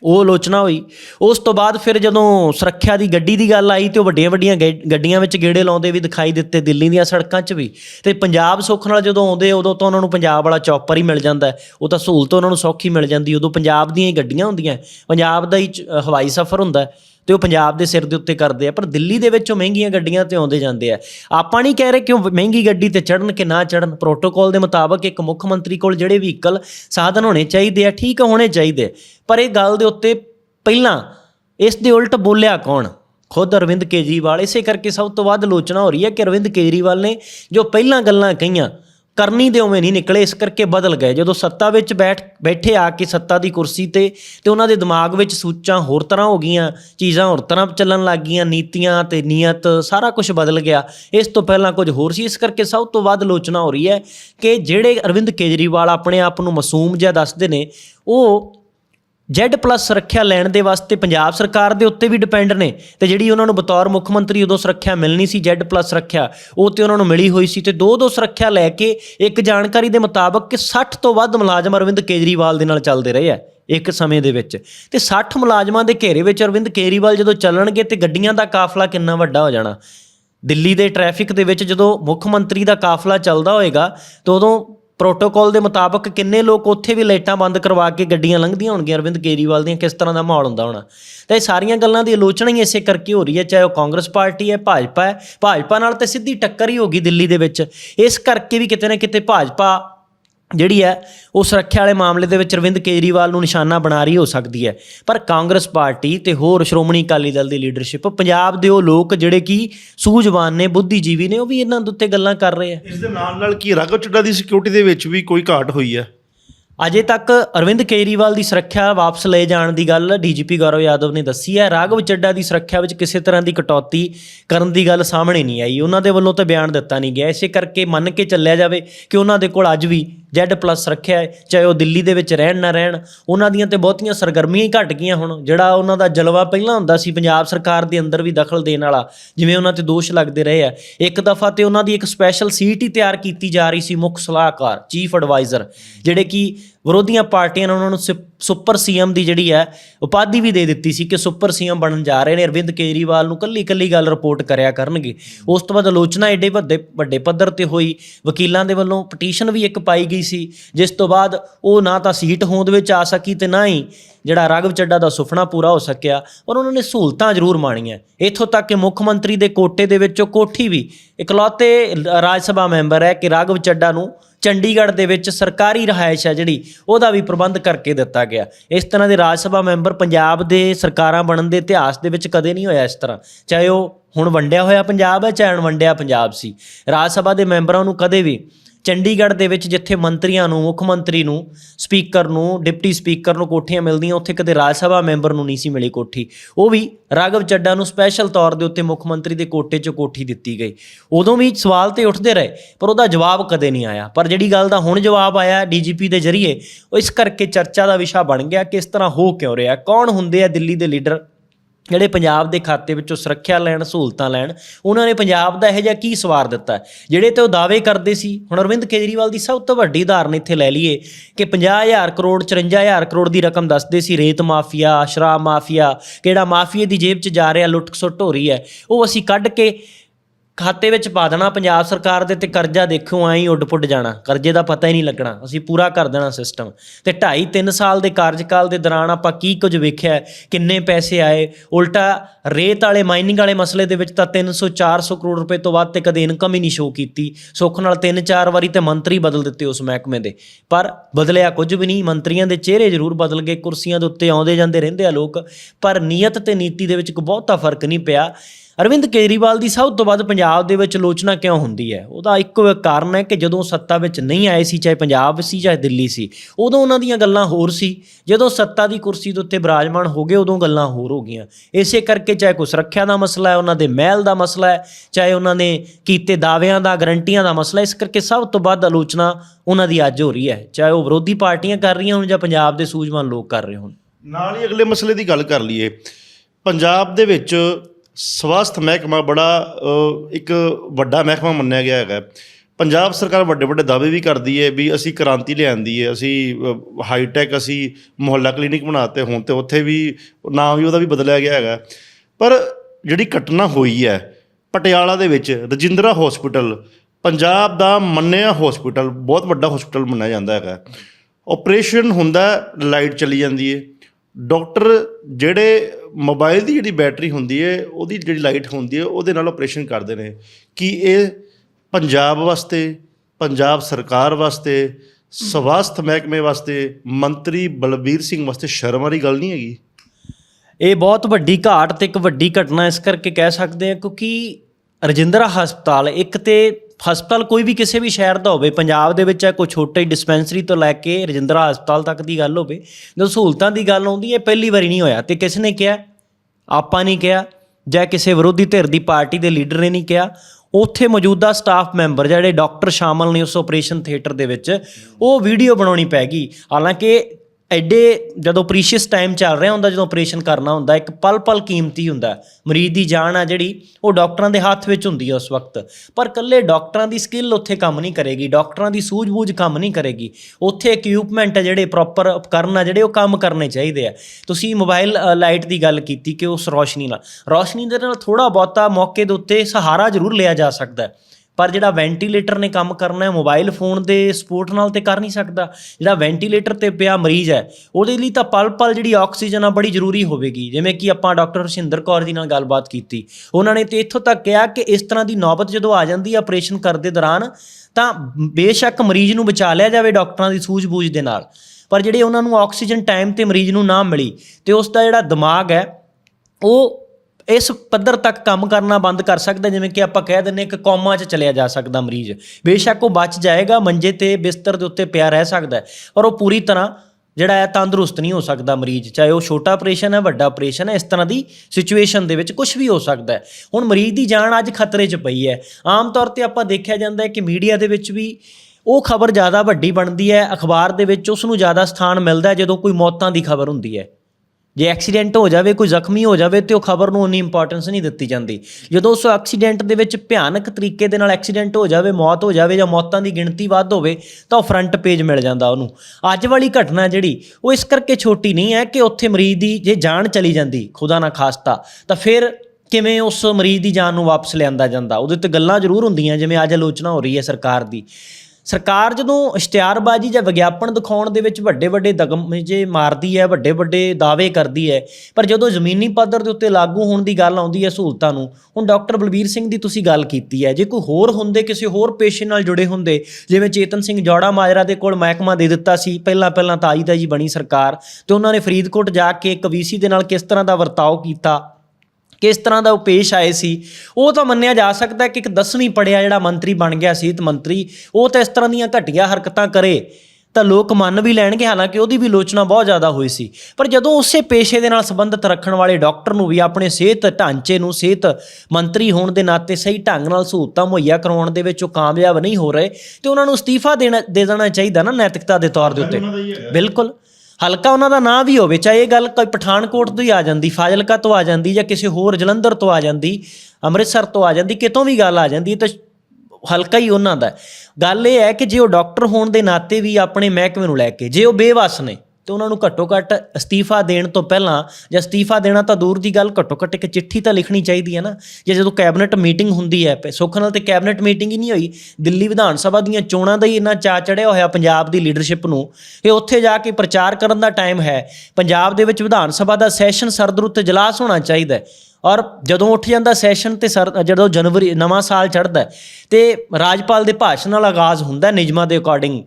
ਉਹ ਆਲੋਚਨਾ ਹੋਈ। ਉਸ ਤੋਂ ਬਾਅਦ ਫਿਰ ਜਦੋਂ ਸੁਰੱਖਿਆ ਦੀ ਗੱਡੀ ਦੀ ਗੱਲ ਆਈ ਤੇ ਉਹ ਵੱਡੀਆਂ ਵੱਡੀਆਂ ਗੇ- ਗੱਡੀਆਂ ਵਿੱਚ ਗੇੜੇ ਲਾਉਂਦੇ ਵੀ ਦਿਖਾਈ ਦਿੱਤੇ ਦਿੱਲੀ ਦੀਆਂ ਸੜਕਾਂ 'ਚ ਵੀ। ਤੇ ਪੰਜਾਬ ਸੁੱਖ ਨਾਲ ਜਦੋਂ ਆਉਂਦੇ ਉਦੋਂ ਤਾਂ ਉਹਨਾਂ ਨੂੰ ਪੰਜਾਬ ਵਾਲਾ ਚੌਪਰ ਹੀ ਮਿਲ ਜਾਂਦਾ ਉਹ ਤਾਂ ਸਹੂਲਤ ਉਹਨਾਂ ਨੂੰ ਸੌਖੀ ਮਿਲ ਜਾਂਦੀ, ਉਦੋਂ ਪੰਜਾਬ ਦੀਆਂ ਹੀ ਗੱਡੀਆਂ ਹੁੰਦੀਆਂ। ਪੰਜਾਬ ਦਾ ਹੀ ਚ- ਹਵਾਈ ਸਫ਼ਰ ਹੁੰਦਾ ਤੇ ਉਹ ਪੰਜਾਬ ਦੇ ਸਿਰ ਦੇ ਉੱਤੇ ਕਰਦੇ ਆ, ਪਰ ਦਿੱਲੀ ਦੇ ਵਿੱਚ ਉਹ ਮਹਿੰਗੀਆਂ ਗੱਡੀਆਂ ਤੇ ਆਉਂਦੇ ਜਾਂਦੇ ਆ। ਆਪਾਂ ਨਹੀਂ ਕਹਿ ਰਹੇ ਕਿ ਉਹ ਮਹਿੰਗੀ ਗੱਡੀ ਤੇ ਚੜਨ ਕਿ ਨਾ ਚੜਨ ਪ੍ਰੋਟੋਕਾਲ ਦੇ ਮੁਤਾਬਕ ਇੱਕ ਮੁੱਖ ਮੰਤਰੀ ਕੋਲ ਜਿਹੜੇ ਵਹੀਕਲ ਸਾਧਨ ਹੋਣੇ ਚਾਹੀਦੇ ਆ, ਠੀਕ ਹੋਣੇ ਚਾਹੀਦੇ। ਪਰ ਇਹ ਗੱਲ ਦੇ ਉੱਤੇ ਪਹਿਲਾਂ ਇਸ ਦੇ ਉਲਟ ਬੋਲਿਆ ਕੌਣ? ਖੁਦ ਅਰਵਿੰਦ ਕੇਜਰੀਵਾਲ। ਇਸੇ ਕਰਕੇ ਸਭ ਤੋਂ ਵੱਧ ਆਲੋਚਨਾ ਹੋ ਰਹੀ ਹੈ ਕਿ ਅਰਵਿੰਦ ਕੇਜਰੀਵਾਲ ਨੇ ਜੋ ਪਹਿਲਾਂ ਗੱਲਾਂ ਕਹੀਆਂ ਕਰਨੀ ਦੇ ਉਵੇਂ ਨਹੀਂ ਨਿਕਲੇ, ਇਸ ਕਰਕੇ ਬਦਲ ਗਏ। ਜਦੋਂ ਸੱਤਾ ਵਿੱਚ ਬੈਠ, ਬੈਠੇ ਆ ਕੇ ਸੱਤਾ ਦੀ ਕੁਰਸੀ ਤੇ ਤੇ ਉਹਨਾਂ ਦੇ ਦਿਮਾਗ ਵਿੱਚ ਸੂਚਾਂ ਹੋਰ ਤਰ੍ਹਾਂ ਹੋ ਗਈਆਂ, ਚੀਜ਼ਾਂ ਹੋਰ ਤਰ੍ਹਾਂ ਚੱਲਣ ਲੱਗ ਗਈਆਂ, ਨੀਤੀਆਂ ਤੇ ਨੀਅਤ ਸਾਰਾ ਕੁਝ ਬਦਲ ਗਿਆ। ਇਸ ਤੋਂ ਪਹਿਲਾਂ ਕੁਝ ਹੋਰ ਸੀ। ਇਸ ਕਰਕੇ ਸਭ ਤੋਂ ਵੱਧ ਆਲੋਚਨਾ ਹੋ ਰਹੀ ਹੈ ਕਿ ਜਿਹੜੇ ਅਰਵਿੰਦ ਕੇਜਰੀਵਾਲ ਆਪਣੇ ਆਪ ਨੂੰ ਮਾਸੂਮ ਜਿਹਾ ਦੱਸਦੇ ਨੇ, ਉਹ Z+ ਸੁਰੱਖਿਆ ਲੈਣ ਦੇ ਵਾਸਤੇ ਪੰਜਾਬ ਸਰਕਾਰ ਦੇ ਉੱਤੇ ਵੀ ਡਿਪੈਂਡ ਨੇ ਤੇ ਜਿਹੜੀ ਉਹਨਾਂ ਨੂੰ ਬਤੌਰ ਮੁੱਖ ਮੰਤਰੀ ਉਦੋਂ ਸੁਰੱਖਿਆ ਮਿਲਣੀ ਸੀ, Z+ ਸੁਰੱਖਿਆ, ਉਹ ਤੇ ਉਹਨਾਂ ਨੂੰ ਮਿਲੀ ਹੋਈ ਸੀ ਤੇ ਦੋ ਦੋ ਸੁਰੱਖਿਆ ਲੈ ਕੇ ਇੱਕ ਜਾਣਕਾਰੀ ਦੇ ਮੁਤਾਬਕ ਕਿ 60 ਤੋਂ ਵੱਧ ਮੁਲਾਜ਼ਮ ਅਰਵਿੰਦ ਕੇਜਰੀਵਾਲ ਦੇ ਨਾਲ ਚੱਲਦੇ ਰਹੇ ਆ ਇੱਕ ਸਮੇਂ ਦੇ ਵਿੱਚ ਤੇ 60 ਮੁਲਾਜ਼ਮਾਂ ਦੇ ਘੇਰੇ ਵਿੱਚ ਅਰਵਿੰਦ ਕੇਜਰੀਵਾਲ ਜਦੋਂ ਚੱਲਣਗੇ ਤੇ ਗੱਡੀਆਂ ਦਾ ਕਾਫਲਾ ਕਿੰਨਾ ਵੱਡਾ ਹੋ ਜਾਣਾ। ਦਿੱਲੀ ਦੇ ਟ੍ਰੈਫਿਕ ਦੇ ਵਿੱਚ ਜਦੋਂ ਮੁੱਖ ਮੰਤਰੀ ਦਾ ਕਾਫਲਾ ਚੱਲਦਾ ਹੋਏਗਾ, ਤਾਂ ਉਦੋਂ ਪ੍ਰੋਟੋਕਾਲ ਦੇ ਮੁਤਾਬਕ ਕਿੰਨੇ ਲੋਕ ਉੱਥੇ ਵੀ ਲਾਈਟਾਂ ਬੰਦ ਕਰਵਾ ਕੇ ਗੱਡੀਆਂ ਲੰਘਦੀਆਂ ਹੋਣਗੀਆਂ? ਅਰਵਿੰਦ ਕੇਜਰੀਵਾਲ ਦੀਆਂ ਕਿਸ ਤਰ੍ਹਾਂ ਦਾ ਮਾਹੌਲ ਹੁੰਦਾ ਹੋਣਾ? ਤਾਂ ਇਹ ਸਾਰੀਆਂ ਗੱਲਾਂ ਦੀ ਆਲੋਚਨਾ ਹੀ ਇਸੇ ਕਰਕੇ ਹੋ ਰਹੀ ਹੈ, ਚਾਹੇ ਉਹ ਕਾਂਗਰਸ ਪਾਰਟੀ ਹੈ, ਭਾਜਪਾ ਹੈ। ਭਾਜਪਾ ਨਾਲ ਤੇ ਸਿੱਧੀ ਟੱਕਰ ਹੀ ਹੋਗੀ ਦਿੱਲੀ ਦੇ ਵਿੱਚ। ਇਸ ਕਰਕੇ ਵੀ ਕਿਤੇ ਨਾ ਕਿਤੇ ਭਾਜਪਾ ਜਿਹੜੀ ਹੈ ਉਹ ਸੁਰੱਖਿਆ ਵਾਲੇ ਮਾਮਲੇ ਦੇ ਵਿੱਚ ਅਰਵਿੰਦ ਕੇਜਰੀਵਾਲ ਨੂੰ ਨਿਸ਼ਾਨਾ ਬਣਾ ਰਹੀ ਹੋ ਸਕਦੀ ਹੈ। ਪਰ ਕਾਂਗਰਸ ਪਾਰਟੀ ਤੇ ਹੋਰ ਸ਼੍ਰੋਮਣੀ ਅਕਾਲੀ ਦਲ ਦੀ ਲੀਡਰਸ਼ਿਪ ਪੰਜਾਬ ਦੇ ਉਹ ਲੋਕ ਜਿਹੜੇ ਕਿ ਸੂਝਵਾਨ ਨੇ ਬੁੱਧੀਜੀਵੀ ਨੇ ਉਹ ਵੀ ਇਹਨਾਂ ਦੇ ਉੱਤੇ ਗੱਲਾਂ ਕਰ ਰਹੇ ਆ। ਇਸ ਦੇ ਨਾਲ ਨਾਲ ਕੀ ਰਾਘਵ ਚੱਡਾ ਦੀ ਸਿਕਿਉਰਿਟੀ ਦੇ ਵਿੱਚ ਵੀ ਕੋਈ ਘਾਟ ਹੋਈ ਹੈ? ਅਜੇ ਤੱਕ ਅਰਵਿੰਦ ਕੇਜਰੀਵਾਲ ਦੀ ਸੁਰੱਖਿਆ ਵਾਪਸ ਲੈ ਜਾਣ ਦੀ ਗੱਲ ਡੀਜੀਪੀ ਗੌਰਵ ਯਾਦਵ ਨੇ ਦੱਸੀ ਹੈ। ਰਾਘਵ ਚੱਡਾ ਦੀ ਸੁਰੱਖਿਆ ਵਿੱਚ ਕਿਸੇ ਤਰ੍ਹਾਂ ਦੀ ਕਟੌਤੀ ਕਰਨ ਦੀ ਗੱਲ ਸਾਹਮਣੇ ਨਹੀਂ ਆਈ। ਉਹਨਾਂ ਦੇ ਵੱਲੋਂ ਤਾਂ ਬਿਆਨ ਦਿੱਤਾ ਨਹੀਂ ਗਿਆ। ਇਸੇ ਕਰਕੇ ਮੰਨ ਕੇ ਚੱਲਿਆ ਜਾਵੇ ਕਿ ਉਹਨਾਂ ਦੇ ਕੋਲ ਅੱਜ ਵੀ Z+ ਰੱਖਿਆ ਹੈ, ਚਾਹੇ ਉਹ ਦਿੱਲੀ ਦੇ ਵਿੱਚ ਰਹਿਣ ਨਾ ਰਹਿਣ, ਉਹਨਾਂ ਦੀਆਂ ਤੇ ਬਹੁਤੀਆਂ ਸਰਗਰਮੀਆਂ ਹੀ ਘਟ ਗਈਆਂ ਹੁਣ, ਜਿਹੜਾ ਉਹਨਾਂ ਦਾ ਜਲਵਾ ਪਹਿਲਾਂ ਹੁੰਦਾ ਸੀ ਪੰਜਾਬ ਸਰਕਾਰ ਦੇ ਅੰਦਰ ਵੀ ਦਖਲ ਦੇਣ ਵਾਲਾ, ਜਿਵੇਂ ਉਹਨਾਂ ਤੇ ਦੋਸ਼ ਲੱਗਦੇ ਰਹੇ ਆ। ਇੱਕ ਦਫਾ ਤੇ ਉਹਨਾਂ ਦੀ ਇੱਕ ਸਪੈਸ਼ਲ ਸੀਟ ਹੀ ਤਿਆਰ ਕੀਤੀ ਜਾ ਰਹੀ ਸੀ ਮੁੱਖ ਸਲਾਹਕਾਰ ਚੀਫ ਐਡਵਾਈਜ਼ਰ ਜਿਹੜੇ ਕਿ ਵਿਰੋਧੀਆਂ ਪਾਰਟੀਆਂ ਨੇ ਉਹਨਾਂ ਨੂੰ ਸਿਪ- ਸੁਪਰ ਸੀਐਮ ਦੀ ਜਿਹੜੀ ਹੈ, ਉਪਾਧੀ ਵੀ ਦੇ ਦਿੱਤੀ ਸੀ ਕਿ ਸੁਪਰ ਸੀਐਮ ਬਣਨ ਜਾ ਰਹੇ ਨੇ। ਅਰਵਿੰਦ ਕੇਜਰੀਵਾਲ ਨੂੰ ਕੱਲੀ ਕੱਲੀ ਗੱਲ ਰਿਪੋਰਟ ਕਰਿਆ ਕਰਨਗੇ। ਉਸ ਤੋਂ ਬਾਅਦ ਆਲੋਚਨਾ ਏਡੇ ਵੱਡੇ ਵੱਡੇ ਪੱਧਰ ਤੇ ਹੋਈ। ਵਕੀਲਾਂ ਦੇ ਵੱਲੋਂ ਪਟੀਸ਼ਨ ਵੀ ਇੱਕ ਪਾਈ ਗਈ ਸੀ। ਜਿਸ ਤੋਂ ਬਾਅਦ ਉਹ ਨਾ ਤਾਂ ਸੀਟ ਹੋਂਦ ਵਿੱਚ ਆ ਸਕੀ ਤੇ ਨਾ ਹੀ ਜਿਹੜਾ ਰਾਘਵ ਚੱਡਾ ਦਾ ਸੁਪਨਾ ਪੂਰਾ ਹੋ ਸਕਿਆ ਪਰ ਉਹਨਾਂ ਨੇ ਸਹੂਲਤਾਂ ਜ਼ਰੂਰ ਮਾਣੀਆਂ। ਇੱਥੋਂ ਤੱਕ ਕਿ ਮੁੱਖ ਮੰਤਰੀ ਦੇ ਕੋਟੇ ਦੇ ਵਿੱਚੋਂ ਕੋਠੀ ਵੀ ਇਕਲੌਤੇ ਰਾਜ ਸਭਾ ਮੈਂਬਰ ਹੈ ਕਿ ਰਾਘਵ ਚੱਡਾ ਨੂੰ ਚੰਡੀਗੜ੍ਹ ਦੇ ਵਿੱਚ ਸਰਕਾਰੀ ਰਹਾਇਸ਼ ਹੈ ਜਿਹੜੀ, ਉਹਦਾ ਵੀ ਪ੍ਰਬੰਧ ਕਰਕੇ ਦਿੱਤਾ ਗਿਆ। ਇਸ ਤਰ੍ਹਾਂ ਦੇ ਰਾਜ ਸਭਾ ਮੈਂਬਰ ਪੰਜਾਬ ਦੇ ਸਰਕਾਰਾਂ ਬਣਨ ਦੇ ਇਤਿਹਾਸ ਦੇ ਵਿੱਚ ਕਦੇ ਨਹੀਂ ਹੋਇਆ ਇਸ ਤਰ੍ਹਾਂ। ਚਾਹੇ ਉਹ ਹੁਣ ਵੰਡਿਆ ਹੋਇਆ ਪੰਜਾਬ ਹੈ, ਚਾਹੇ ਅਣਵੰਡਿਆ ਪੰਜਾਬ ਸੀ। ਰਾਜ ਸਭਾ ਦੇ ਮੈਂਬਰਾਂ ਨੂੰ ਕਦੇ ਵੀ ਚੰਡੀਗੜ੍ਹ ਦੇ ਵਿੱਚ ਜਿੱਥੇ ਮੰਤਰੀਆਂ ਨੂੰ, ਮੁੱਖ ਮੰਤਰੀ ਨੂੰ, ਸਪੀਕਰ ਨੂੰ, ਡਿਪਟੀ ਸਪੀਕਰ ਨੂੰ ਕੋਠੀਆਂ ਮਿਲਦੀਆਂ, ਉੱਥੇ ਕਦੇ ਰਾਜ ਸਭਾ ਮੈਂਬਰ ਨੂੰ ਨਹੀਂ ਸੀ ਮਿਲੀ ਕੋਠੀ। ਉਹ ਵੀ ਰਾਘਵ ਚੱਡਾ ਨੂੰ ਸਪੈਸ਼ਲ ਤੌਰ ਦੇ ਉੱਤੇ ਮੁੱਖ ਮੰਤਰੀ ਦੇ ਕੋਟੇ 'ਚ ਕੋਠੀ ਦਿੱਤੀ ਗਈ। ਉਦੋਂ ਵੀ ਸਵਾਲ ਤੇ ਉੱਠਦੇ ਰਹੇ, ਪਰ ਉਹਦਾ ਜਵਾਬ ਕਦੇ ਨਹੀਂ ਆਇਆ। ਪਰ ਜਿਹੜੀ ਗੱਲ ਦਾ ਹੁਣ ਜਵਾਬ ਆਇਆ ਡੀਜੀਪੀ ਦੇ ਜ਼ਰੀਏ, ਉਹ ਇਸ ਕਰਕੇ ਚਰਚਾ ਦਾ ਵਿਸ਼ਾ ਬਣ ਗਿਆ ਕਿ ਇਸ ਤਰ੍ਹਾਂ ਹੋ ਕਿਉਂ ਰਿਹਾ? ਕੌਣ ਹੁੰਦੇ ਆ ਦਿੱਲੀ ਦੇ ਲੀਡਰ? ਜਿਹੜੇ ਪੰਜਾਬ ਦੇ ਖਾਤੇ ਵਿੱਚੋਂ ਸੁਰੱਖਿਆ ਲੈਣ, ਸਹੂਲਤਾਂ ਲੈਣ, ਉਹਨਾਂ ਨੇ ਪੰਜਾਬ ਦਾ ਇਹੋ ਜਿਹਾ ਕੀ ਸਵਾਰ ਦਿੱਤਾ? ਜਿਹੜੇ ਤੇ ਉਹ ਦਾਅਵੇ ਕਰਦੇ ਸੀ, ਹੁਣ ਅਰਵਿੰਦ ਕੇਜਰੀਵਾਲ ਦੀ ਸਭ ਤੋਂ ਵੱਡੀ ਉਦਾਹਰਨ ਇੱਥੇ ਲੈ ਲਈਏ ਕਿ 50000 ਕਰੋੜ 54000 ਕਰੋੜ ਦੀ ਰਕਮ ਦੱਸਦੇ ਸੀ ਰੇਤ ਮਾਫੀਆ, ਸ਼ਰਾਬ ਮਾਫੀਆ, ਕਿਹੜਾ ਮਾਫੀਏ ਦੀ ਜੇਬ 'ਚ ਜਾ ਰਿਹਾ ਲੁੱਟ ਖਸੁੱਟ ਹੋ ਰਹੀ ਹੈ। ਉਹ ਅਸੀਂ ਕੱਢ ਕੇ ਖਾਤੇ ਵਿੱਚ ਪਾ ਦੇਣਾ, ਪੰਜਾਬ ਸਰਕਾਰ ਦੇ ਤੇ ਕਰਜ਼ਾ ਦੇਖੋ, ਐਂ ਉੱਡ ਪੁੱਡ ਜਾਣਾ। ਕਰਜ਼ੇ ਦਾ ਪਤਾ ਹੀ ਨਹੀਂ ਲੱਗਣਾ। ਅਸੀਂ ਪੂਰਾ ਕਰ ਦੇਣਾ ਸਿਸਟਮ ਤੇ 2.5 3 ਸਾਲ ਦੇ ਕਾਰਜਕਾਲ ਦੇ ਦੌਰਾਨ ਆਪਾਂ ਕੀ ਕੁਝ ਵੇਖਿਆ, ਕਿੰਨੇ ਪੈਸੇ ਆਏ? ਉਲਟਾ ਰੇਤ ਵਾਲੇ ਮਾਈਨਿੰਗ ਵਾਲੇ ਮਸਲੇ ਦੇ ਵਿੱਚ ਤਾਂ 300 400 ਕਰੋੜ ਰੁਪਏ ਤੋਂ ਵੱਧ ਤੇ ਕਦੇ ਇਨਕਮ ਹੀ ਨਹੀਂ ਸ਼ੋ ਕੀਤੀ। ਸੁੱਖ ਨਾਲ ਤਿੰਨ ਚਾਰ ਵਾਰੀ ਤੇ ਮੰਤਰੀ ਬਦਲ ਦਿੱਤੇ ਉਸ ਮਹਿਕਮੇ ਦੇ। ਪਰ ਬਦਲਿਆ ਕੁਝ ਵੀ ਨਹੀਂ। ਮੰਤਰੀਆਂ ਦੇ ਚਿਹਰੇ ਜ਼ਰੂਰ ਬਦਲ ਗਏ। ਕੁਰਸੀਆਂ ਦੇ ਉੱਤੇ ਆਉਂਦੇ ਜਾਂਦੇ ਰਹਿੰਦੇ ਆ ਲੋਕ। ਪਰ ਨੀਅਤ ਤੇ ਨੀਤੀ ਦੇ ਵਿੱਚ ਕੋਈ ਬਹੁਤਾ ਫ਼ਰਕ ਨਹੀਂ ਪਿਆ। ਅਰਵਿੰਦ ਕੇਜਰੀਵਾਲ ਦੀ ਸਭ ਤੋਂ ਵੱਧ ਪੰਜਾਬ ਦੇ ਵਿੱਚ ਆਲੋਚਨਾ ਕਿਉਂ ਹੁੰਦੀ ਹੈ? ਉਹਦਾ ਇੱਕੋ ਇੱਕ ਕਾਰਨ ਹੈ ਕਿ ਜਦੋਂ ਸੱਤਾ ਵਿੱਚ ਨਹੀਂ ਆਏ ਸੀ, ਚਾਹੇ ਪੰਜਾਬ ਸੀ, ਚਾਹੇ ਦਿੱਲੀ ਸੀ, ਉਦੋਂ ਉਹਨਾਂ ਦੀਆਂ ਗੱਲਾਂ ਹੋਰ ਸੀ। ਜਦੋਂ ਸੱਤਾ ਦੀ ਕੁਰਸੀ ਦੇ ਉੱਤੇ ਬਿਰਾਜਮਾਨ ਹੋ ਗਏ, ਉਦੋਂ ਗੱਲਾਂ ਹੋਰ ਹੋ ਗਈਆਂ। ਇਸੇ ਕਰਕੇ ਚਾਹੇ ਕੋਈ ਸੁਰੱਖਿਆ ਦਾ ਮਸਲਾ ਹੈ, ਉਹਨਾਂ ਦੇ ਮਹਿਲ ਦਾ ਮਸਲਾ ਹੈ, ਚਾਹੇ ਉਹਨਾਂ ਨੇ ਕੀਤੇ ਦਾਅਵਿਆਂ ਦਾ, ਗਰੰਟੀਆਂ ਦਾ ਮਸਲਾ ਇਸ ਕਰਕੇ ਸਭ ਤੋਂ ਵੱਧ ਆਲੋਚਨਾ ਉਹਨਾਂ ਦੀ ਅੱਜ ਹੋ ਰਹੀ ਹੈ। ਚਾਹੇ ਉਹ ਵਿਰੋਧੀ ਪਾਰਟੀਆਂ ਕਰ ਰਹੀਆਂ ਹੋਣ ਜਾਂ ਪੰਜਾਬ ਦੇ ਸੂਝਵਾਨ ਲੋਕ ਕਰ ਰਹੇ ਹੋਣ। ਨਾਲ ਹੀ ਅਗਲੇ ਮਸਲੇ ਦੀ ਗੱਲ ਕਰ ਲਈਏ, ਪੰਜਾਬ ਦੇ ਵਿੱਚ ਸਵਾਸਥ ਮਹਿਕਮਾ ਬੜਾ ਇੱਕ ਵੱਡਾ ਮਹਿਕਮਾ ਮੰਨਿਆ ਗਿਆ ਹੈਗਾ। ਪੰਜਾਬ ਸਰਕਾਰ ਵੱਡੇ ਵੱਡੇ ਦਾਅਵੇ ਵੀ ਕਰਦੀ ਹੈ ਵੀ ਅਸੀਂ ਕ੍ਰਾਂਤੀ ਲਿਆਂਦੀ ਹੈ ਅਸੀਂ ਹਾਈਟੈਕ ਅਸੀਂ ਮੁਹੱਲਾ ਕਲੀਨਿਕ ਬਣਾਤੇ ਹੁਣ ਤੇ ਉੱਥੇ ਵੀ ਨਾਮ ਵੀ ਉਹਦਾ ਵੀ ਬਦਲਿਆ ਗਿਆ ਹੈਗਾ। ਪਰ ਜਿਹੜੀ ਘਟਨਾ ਹੋਈ ਹੈ, ਪਟਿਆਲਾ ਦੇ ਵਿੱਚ, ਰਜਿੰਦਰਾ ਹਸਪੀਟਲ ਪੰਜਾਬ ਦਾ ਮੰਨਿਆ ਹਸਪੀਟਲ ਬਹੁਤ ਵੱਡਾ ਹਸਪੀਟਲ ਮੰਨਿਆ ਜਾਂਦਾ ਹੈਗਾ। ਆਪਰੇਸ਼ਨ ਹੁੰਦਾ ਲਾਈਟ ਚਲੀ ਜਾਂਦੀ ਹੈ ਡਾਕਟਰ ਜਿਹੜੇ ਮੋਬਾਈਲ ਦੀ ਜਿਹੜੀ ਬੈਟਰੀ ਹੁੰਦੀ ਹੈ, ਉਹਦੀ ਜਿਹੜੀ ਲਾਈਟ ਹੁੰਦੀ ਹੈ, ਉਹਦੇ ਨਾਲ ਆਪਰੇਸ਼ਨ ਕਰਦੇ ਨੇ। ਕਿ ਇਹ ਪੰਜਾਬ ਵਾਸਤੇ, ਪੰਜਾਬ ਸਰਕਾਰ ਵਾਸਤੇ, ਸਵਾਸਥ ਮਹਿਕਮੇ ਵਾਸਤੇ, ਮੰਤਰੀ ਬਲਬੀਰ ਸਿੰਘ ਵਾਸਤੇ ਸ਼ਰਮ ਵਾਲੀ ਗੱਲ ਨਹੀਂ ਹੈਗੀ? ਇਹ ਬਹੁਤ ਵੱਡੀ ਘਾਟ ਤੇ ਇੱਕ ਵੱਡੀ ਘਟਨਾ ਇਸ ਕਰਕੇ ਕਹਿ ਸਕਦੇ ਹਾਂ, ਕਿਉਂਕਿ ਰਜਿੰਦਰਾ ਹਸਪਤਾਲ ਇੱਕ ਤੇ ਹਸਪਤਾਲ ਕੋਈ ਵੀ ਕਿਸੇ ਵੀ ਸ਼ਹਿਰ ਦਾ ਹੋਵੇ, ਪੰਜਾਬ ਦੇ ਵਿੱਚ ਹੈ ਕੋਈ ਛੋਟੀ ਡਿਸਪੈਂਸਰੀ ਤੋਂ ਲੈ ਕੇ ਰਜਿੰਦਰਾ ਹਸਪਤਾਲ ਤੱਕ ਦੀ ਗੱਲ ਹੋਵੇ, ਜਦੋਂ ਸਹੂਲਤਾਂ ਦੀ ਗੱਲ ਆਉਂਦੀ ਹੈ ਪਹਿਲੀ ਵਾਰੀ ਨਹੀਂ ਹੋਇਆ ਤੇ ਕਿਸ ਨੇ ਕਿਹਾ? ਆਪਾਂ ਨਹੀਂ ਕਿਹਾ ਜਾਂ ਕਿਸੇ ਵਿਰੋਧੀ ਧਿਰ ਦੀ ਪਾਰਟੀ ਦੇ ਲੀਡਰ ਨੇ ਨਹੀਂ ਕਿਹਾ। ਉੱਥੇ ਮੌਜੂਦਾ ਸਟਾਫ ਮੈਂਬਰ ਜਿਹੜੇ ਡਾਕਟਰ ਸ਼ਾਮਲ ਨੇ ਉਸ ਆਪਰੇਸ਼ਨ ਥੀਏਟਰ ਦੇ ਵਿੱਚ, ਉਹ ਵੀਡੀਓ ਬਣਾਉਣੀ ਪੈ ਗਈ। ਹਾਲਾਂਕਿ ਐਡੇ ਜਦੋਂ ਪ੍ਰੀਸ਼ੀਅਸ ਟਾਈਮ ਚੱਲ ਰਿਹਾ ਹੁੰਦਾ, ਜਦੋਂ ਆਪਰੇਸ਼ਨ ਕਰਨਾ ਹੁੰਦਾ, ਇੱਕ ਪਲ ਪਲ ਕੀਮਤੀ ਹੁੰਦਾ ਮਰੀਜ਼ ਦੀ ਜਾਨ ਆ ਜਿਹੜੀ, ਉਹ ਡਾਕਟਰਾਂ ਦੇ ਹੱਥ ਵਿੱਚ ਹੁੰਦੀ ਹੈ ਉਸ ਵਕਤ। ਪਰ ਕੱਲੇ ਡਾਕਟਰਾਂ ਦੀ ਸਕਿੱਲ ਉੱਥੇ ਕੰਮ ਨਹੀਂ ਕਰੇਗੀ, ਡਾਕਟਰਾਂ ਦੀ ਸੂਝ-ਬੂਝ ਕੰਮ ਨਹੀਂ ਕਰੇਗੀ। ਉੱਥੇ ਇਕਵਿਪਮੈਂਟ ਜਿਹੜੇ ਪ੍ਰੋਪਰ ਉਪਕਰਨ ਆ, ਜਿਹੜੇ ਉਹ ਕੰਮ ਕਰਨੇ ਚਾਹੀਦੇ ਆ। ਤੁਸੀਂ ਮੋਬਾਈਲ ਲਾਈਟ ਦੀ ਗੱਲ ਕੀਤੀ ਕਿ ਉਸ ਰੋਸ਼ਨੀ ਨਾਲ। ਰੋਸ਼ਨੀ ਦੇ ਨਾਲ ਥੋੜਾ ਬਹੁਤਾ ਮੌਕੇ ਦੇ ਉੱਤੇ ਸਹਾਰਾ ਜ਼ਰੂਰ ਲਿਆ ਜਾ ਸਕਦਾ ਹੈ। ਪਰ ਜਿਹੜਾ ਵੈਂਟੀਲੇਟਰ ਨੇ ਕੰਮ ਕਰਨਾ ਹੈ, ਮੋਬਾਈਲ ਫੋਨ ਦੇ ਸਪੋਰਟ ਨਾਲ ਤੇ ਕਰ ਨਹੀਂ ਸਕਦਾ। ਜਿਹੜਾ ਵੈਂਟੀਲੇਟਰ ਤੇ ਪਿਆ ਮਰੀਜ਼ ਹੈ, ਉਹਦੇ ਲਈ ਤਾਂ ਪਲ-ਪਲ ਜਿਹੜੀ ਆਕਸੀਜਨ ਆ ਬੜੀ ਜ਼ਰੂਰੀ ਹੋਵੇਗੀ। ਜਿਵੇਂ ਕਿ ਆਪਾਂ ਡਾਕਟਰ ਹਰਸ਼ਿੰਦਰ ਕੌਰ ਜੀ ਨਾਲ ਗੱਲਬਾਤ ਕੀਤੀ। ਉਹਨਾਂ ਨੇ ਤੇ ਇੱਥੋਂ ਤੱਕ ਕਿਹਾ ਕਿ ਇਸ ਤਰ੍ਹਾਂ ਦੀ ਨੌਬਤ ਜਦੋਂ ਆ ਜਾਂਦੀ ਹੈ ਆਪਰੇਸ਼ਨ ਕਰਦੇ ਦੌਰਾਨ, ਤਾਂ ਬੇਸ਼ੱਕ ਮਰੀਜ਼ ਨੂੰ ਬਚਾ ਲਿਆ ਜਾਵੇ ਡਾਕਟਰਾਂ ਦੀ ਸੂਝ-ਬੂਝ ਦੇ ਨਾਲ। ਪਰ ਜਿਹੜੇ ਉਹਨਾਂ ਨੂੰ ਆਕਸੀਜਨ ਟਾਈਮ ਤੇ ਮਰੀਜ਼ ਨੂੰ ਨਾ ਮਿਲੀ, ਤੇ ਉਸ ਦਾ ਜਿਹੜਾ ਦਿਮਾਗ ਹੈ, ਉਹ ਇਸ ਪੱਧਰ ਤੱਕ ਕੰਮ ਕਰਨਾ ਬੰਦ ਕਰ ਸਕਦਾ, ਜਿਵੇਂ ਕਿ ਆਪਾਂ ਕਹਿ ਦਿੰਨੇ ਕਿ ਕੋਮਾ 'ਚ ਚਲਿਆ ਜਾ ਸਕਦਾ ਮਰੀਜ਼। ਬੇਸ਼ੱਕ ਉਹ ਬਚ ਜਾਏਗਾ, ਮੰਜੇ ਤੇ ਬਿਸਤਰ ਦੇ ਉੱਤੇ ਪਿਆ ਰਹਿ ਸਕਦਾ ਔਰ ਉਹ ਪੂਰੀ ਤਰ੍ਹਾਂ ਜਿਹੜਾ ਹੈ ਤੰਦਰੁਸਤ ਨਹੀਂ ਹੋ ਸਕਦਾ ਮਰੀਜ਼, ਚਾਹੇ ਉਹ ਛੋਟਾ ਆਪਰੇਸ਼ਨ ਹੈ, ਵੱਡਾ ਆਪਰੇਸ਼ਨ ਹੈ, ਇਸ ਤਰ੍ਹਾਂ ਦੀ ਸਿਚੁਏਸ਼ਨ ਦੇ ਵਿੱਚ ਕੁਝ ਵੀ ਹੋ ਸਕਦਾ ਹੈ। ਹੁਣ ਮਰੀਜ਼ ਦੀ ਜਾਨ ਅੱਜ ਖਤਰੇ 'ਚ ਪਈ ਹੈ। ਆਮ ਤੌਰ ਤੇ ਆਪਾਂ ਦੇਖਿਆ ਜਾਂਦਾ ਹੈ ਕਿ ਮੀਡੀਆ ਦੇ ਵਿੱਚ ਵੀ ਉਹ ਖਬਰ ਜ਼ਿਆਦਾ ਵੱਡੀ ਬਣਦੀ ਹੈ, ਅਖਬਾਰ ਦੇ ਵਿੱਚ ਉਸ ਨੂੰ ਜ਼ਿਆਦਾ ਸਥਾਨ ਮਿਲਦਾ ਜਦੋਂ ਕੋਈ ਮੌਤਾਂ ਦੀ ਖਬਰ ਹੁੰਦੀ ਹੈ। ਜੇ ਐਕਸੀਡੈਂਟ ਹੋ ਜਾਵੇ, ਕੋਈ ਜ਼ਖਮੀ ਹੋ ਜਾਵੇ, ਤੇ ਉਹ ਖਬਰ ਨੂੰ ਉਨੀ ਇੰਪੋਰਟੈਂਸ ਨਹੀਂ ਦਿੱਤੀ ਜਾਂਦੀ। ਜਦੋਂ ਉਸ ਐਕਸੀਡੈਂਟ ਦੇ ਵਿੱਚ ਭਿਆਨਕ ਤਰੀਕੇ ਦੇ ਨਾਲ ਐਕਸੀਡੈਂਟ ਹੋ ਜਾਵੇ, ਮੌਤ ਹੋ ਜਾਵੇ ਜਾਂ ਮੌਤਾਂ ਦੀ ਗਿਣਤੀ ਵੱਧ ਹੋਵੇ, ਤਾਂ ਉਹ ਫਰੰਟ ਪੇਜ ਮਿਲ ਜਾਂਦਾ ਉਹਨੂੰ। ਅੱਜ ਵਾਲੀ ਘਟਨਾ ਜਿਹੜੀ, ਉਹ ਇਸ ਕਰਕੇ ਛੋਟੀ ਨਹੀਂ ਹੈ ਕਿ ਉੱਥੇ ਮਰੀਜ਼ ਦੀ ਜੇ ਜਾਨ ਚਲੀ ਜਾਂਦੀ, ਖੁਦਾ ਨਾ ਖਾਸਤਾ, ਤਾਂ ਫਿਰ ਕਿਵੇਂ ਉਸ ਮਰੀਜ਼ ਦੀ ਜਾਨ ਨੂੰ ਵਾਪਸ ਲਿਆਂਦਾ ਜਾਂਦਾ? ਉਹਦੇ ਤੇ ਗੱਲਾਂ ਜ਼ਰੂਰ ਹੁੰਦੀਆਂ, ਜਿਵੇਂ ਅੱਜ ਆਲੋਚਨਾ ਹੋ ਰਹੀ ਹੈ ਸਰਕਾਰ ਦੀ। ਸਰਕਾਰ ਜਦੋਂ ਇਸ਼ਤਿਹਾਰਬਾਜ਼ੀ ਜਾਂ ਵਿਗਿਆਪਨ ਦਿਖਾਉਣ ਦੇ ਵਿੱਚ ਵੱਡੇ ਵੱਡੇ ਦਗਮ ਜੇ ਮਾਰਦੀ ਹੈ, ਵੱਡੇ ਵੱਡੇ ਦਾਅਵੇ ਕਰਦੀ ਹੈ, ਪਰ ਜਦੋਂ ਜ਼ਮੀਨੀ ਪੱਧਰ ਦੇ ਉੱਤੇ ਲਾਗੂ ਹੋਣ ਦੀ ਗੱਲ ਆਉਂਦੀ ਹੈ ਸਹੂਲਤਾਂ ਨੂੰ, ਹੁਣ ਡਾਕਟਰ ਬਲਬੀਰ ਸਿੰਘ ਦੀ ਤੁਸੀਂ ਗੱਲ ਕੀਤੀ ਹੈ। ਜੇ ਕੋਈ ਹੋਰ ਹੁੰਦੇ, ਕਿਸੇ ਹੋਰ ਪੇਸ਼ੇ ਨਾਲ ਜੁੜੇ ਹੁੰਦੇ, ਜਿਵੇਂ ਚੇਤਨ ਸਿੰਘ ਜੋੜਾ ਮਾਜਰਾ ਦੇ ਕੋਲ ਮਹਿਕਮਾ ਦੇ ਦਿੱਤਾ ਸੀ, ਪਹਿਲਾਂ ਪਹਿਲਾਂ ਤਾਂ ਆਈ ਤਾਂ ਜੀ ਬਣੀ ਸਰਕਾਰ, ਤੇ ਉਹਨਾਂ ਨੇ ਫਰੀਦਕੋਟ ਜਾ ਕੇ ਇੱਕ ਵੀਸੀ ਦੇ ਨਾਲ ਕਿਸ ਤਰ੍ਹਾਂ ਦਾ ਵਰਤਾਓ ਕੀਤਾ ਕਿਸ ਤਰ੍ਹਾਂ ਦਾ ਉਹ ਪੇਸ਼ ਆਏ ਸੀ ਉਹ ਤਾਂ ਮੰਨਿਆ ਜਾ ਸਕਦਾ ਕਿ ਇੱਕ ਦਸਵੀਂ ਪੜਿਆ ਜਿਹੜਾ ਮੰਤਰੀ ਬਣ ਗਿਆ ਸਿਹਤ ਮੰਤਰੀ ਉਹ ਤਾਂ ਇਸ ਤਰ੍ਹਾਂ ਦੀਆਂ ਘਟੀਆਂ ਹਰਕਤਾਂ ਕਰੇ ਤਾਂ ਲੋਕ ਮੰਨ ਵੀ ਲੈਣਗੇ ਹਾਲਾਂਕਿ ਉਹਦੀ ਵੀ ਲੋਚਨਾ ਬਹੁਤ ਜ਼ਿਆਦਾ ਹੋਈ ਸੀ। ਪਰ ਜਦੋਂ ਉਸੇ ਪੇਸ਼ੇ ਦੇ ਨਾਲ ਸੰਬੰਧਿਤ ਰੱਖਣ ਵਾਲੇ ਡਾਕਟਰ ਨੂੰ ਵੀ ਆਪਣੇ ਸਿਹਤ ਢਾਂਚੇ ਨੂੰ ਸਿਹਤ ਮੰਤਰੀ ਹੋਣ ਦੇ ਨਾਤੇ ਸਹੀ ਢੰਗ ਨਾਲ ਸਹੂਲਤਾਂ ਮੁਹੱਈਆ ਕਰਵਾਉਣ ਦੇ ਵਿੱਚ ਉਹ ਕਾਮਯਾਬ ਨਹੀਂ ਹੋ ਰਹੇ ਤੇ ਉਹਨਾਂ ਨੂੰ ਅਸਤੀਫਾ ਦੇਣਾ ਦੇ ਦੇਣਾ ਚਾਹੀਦਾ ਨਾ ਨੈਤਿਕਤਾ ਦੇ ਤੌਰ ਦੇ ਉੱਤੇ। ਬਿਲਕੁਲ। ਹਲਕਾ ਉਹਨਾਂ ਦਾ ਨਾਂ ਵੀ ਹੋਵੇ, ਚਾਹੇ ਇਹ ਗੱਲ ਕੋਈ ਪਠਾਨਕੋਟ ਤੋਂ ਹੀ ਆ ਜਾਂਦੀ, ਫਾਜ਼ਿਲਕਾ ਤੋਂ ਆ ਜਾਂਦੀ ਜਾਂ ਕਿਸੇ ਹੋਰ ਜਲੰਧਰ ਤੋਂ ਆ ਜਾਂਦੀ, ਅੰਮ੍ਰਿਤਸਰ ਤੋਂ ਆ ਜਾਂਦੀ, ਕਿਤੋਂ ਵੀ ਗੱਲ ਆ ਜਾਂਦੀ ਤਾਂ ਹਲਕਾ ਹੀ ਉਹਨਾਂ ਦਾ ਗੱਲ ਇਹ ਹੈ ਕਿ ਜੇ ਉਹ ਡਾਕਟਰ ਹੋਣ ਦੇ ਨਾਤੇ ਵੀ ਆਪਣੇ ਮਹਿਕਮੇ ਨੂੰ ਲੈ ਕੇ, ਜੇ ਉਹ ਬੇਵਸ ਨੇ ਤੇ ਉਹਨਾਂ ਨੂੰ ਘੱਟੋ ਘੱਟ ਅਸਤੀਫਾ ਦੇਣ ਤੋਂ ਪਹਿਲਾਂ, ਜਾਂ ਅਸਤੀਫਾ ਦੇਣਾ ਤਾਂ ਦੂਰ ਦੀ ਗੱਲ, ਘੱਟੋ ਘੱਟ ਇੱਕ ਚਿੱਠੀ ਤਾਂ ਲਿਖਣੀ ਚਾਹੀਦੀ ਹੈ ਨਾ, ਜੇ ਜਦੋਂ ਕੈਬਨਿਟ ਮੀਟਿੰਗ ਹੁੰਦੀ ਹੈ ਸੁੱਖ ਨਾਲ ਤੇ ਕੈਬਨਿਟ ਮੀਟਿੰਗ ਹੀ ਨਹੀਂ ਹੋਈ, ਦਿੱਲੀ ਵਿਧਾਨ ਸਭਾ ਦੀਆਂ ਚੋਣਾਂ ਦਾ ਹੀ ਇੰਨਾ ਚਾ ਚੜਿਆ ਹੋਇਆ ਪੰਜਾਬ ਦੀ ਲੀਡਰਸ਼ਿਪ ਨੂੰ, ਕਿ ਉੱਥੇ ਜਾ ਕੇ ਪ੍ਰਚਾਰ ਕਰਨ ਦਾ ਟਾਈਮ ਹੈ, ਪੰਜਾਬ ਦੇ ਵਿੱਚ ਵਿਧਾਨ ਸਭਾ ਦਾ ਸੈਸ਼ਨ ਸਰਦਰੁੱਤ ਇਜਲਾਸ ਹੋਣਾ ਚਾਹੀਦਾ ਹੈ। ਔਰ ਜਦੋਂ ਉੱਠ ਜਾਂਦਾ ਸੈਸ਼ਨ ਤੇ ਸਰ, ਜਦੋਂ ਜਨਵਰੀ, ਨਵਾਂ ਸਾਲ ਚੜ੍ਹਦਾ ਹੈ, ਤੇ ਰਾਜਪਾਲ ਦੇ ਭਾਸ਼ਣ ਨਾਲ ਆਗਾਜ਼ ਹੁੰਦਾ ਨਿਯਮਾਂ ਦੇ ਅਕੋਰਡਿੰਗ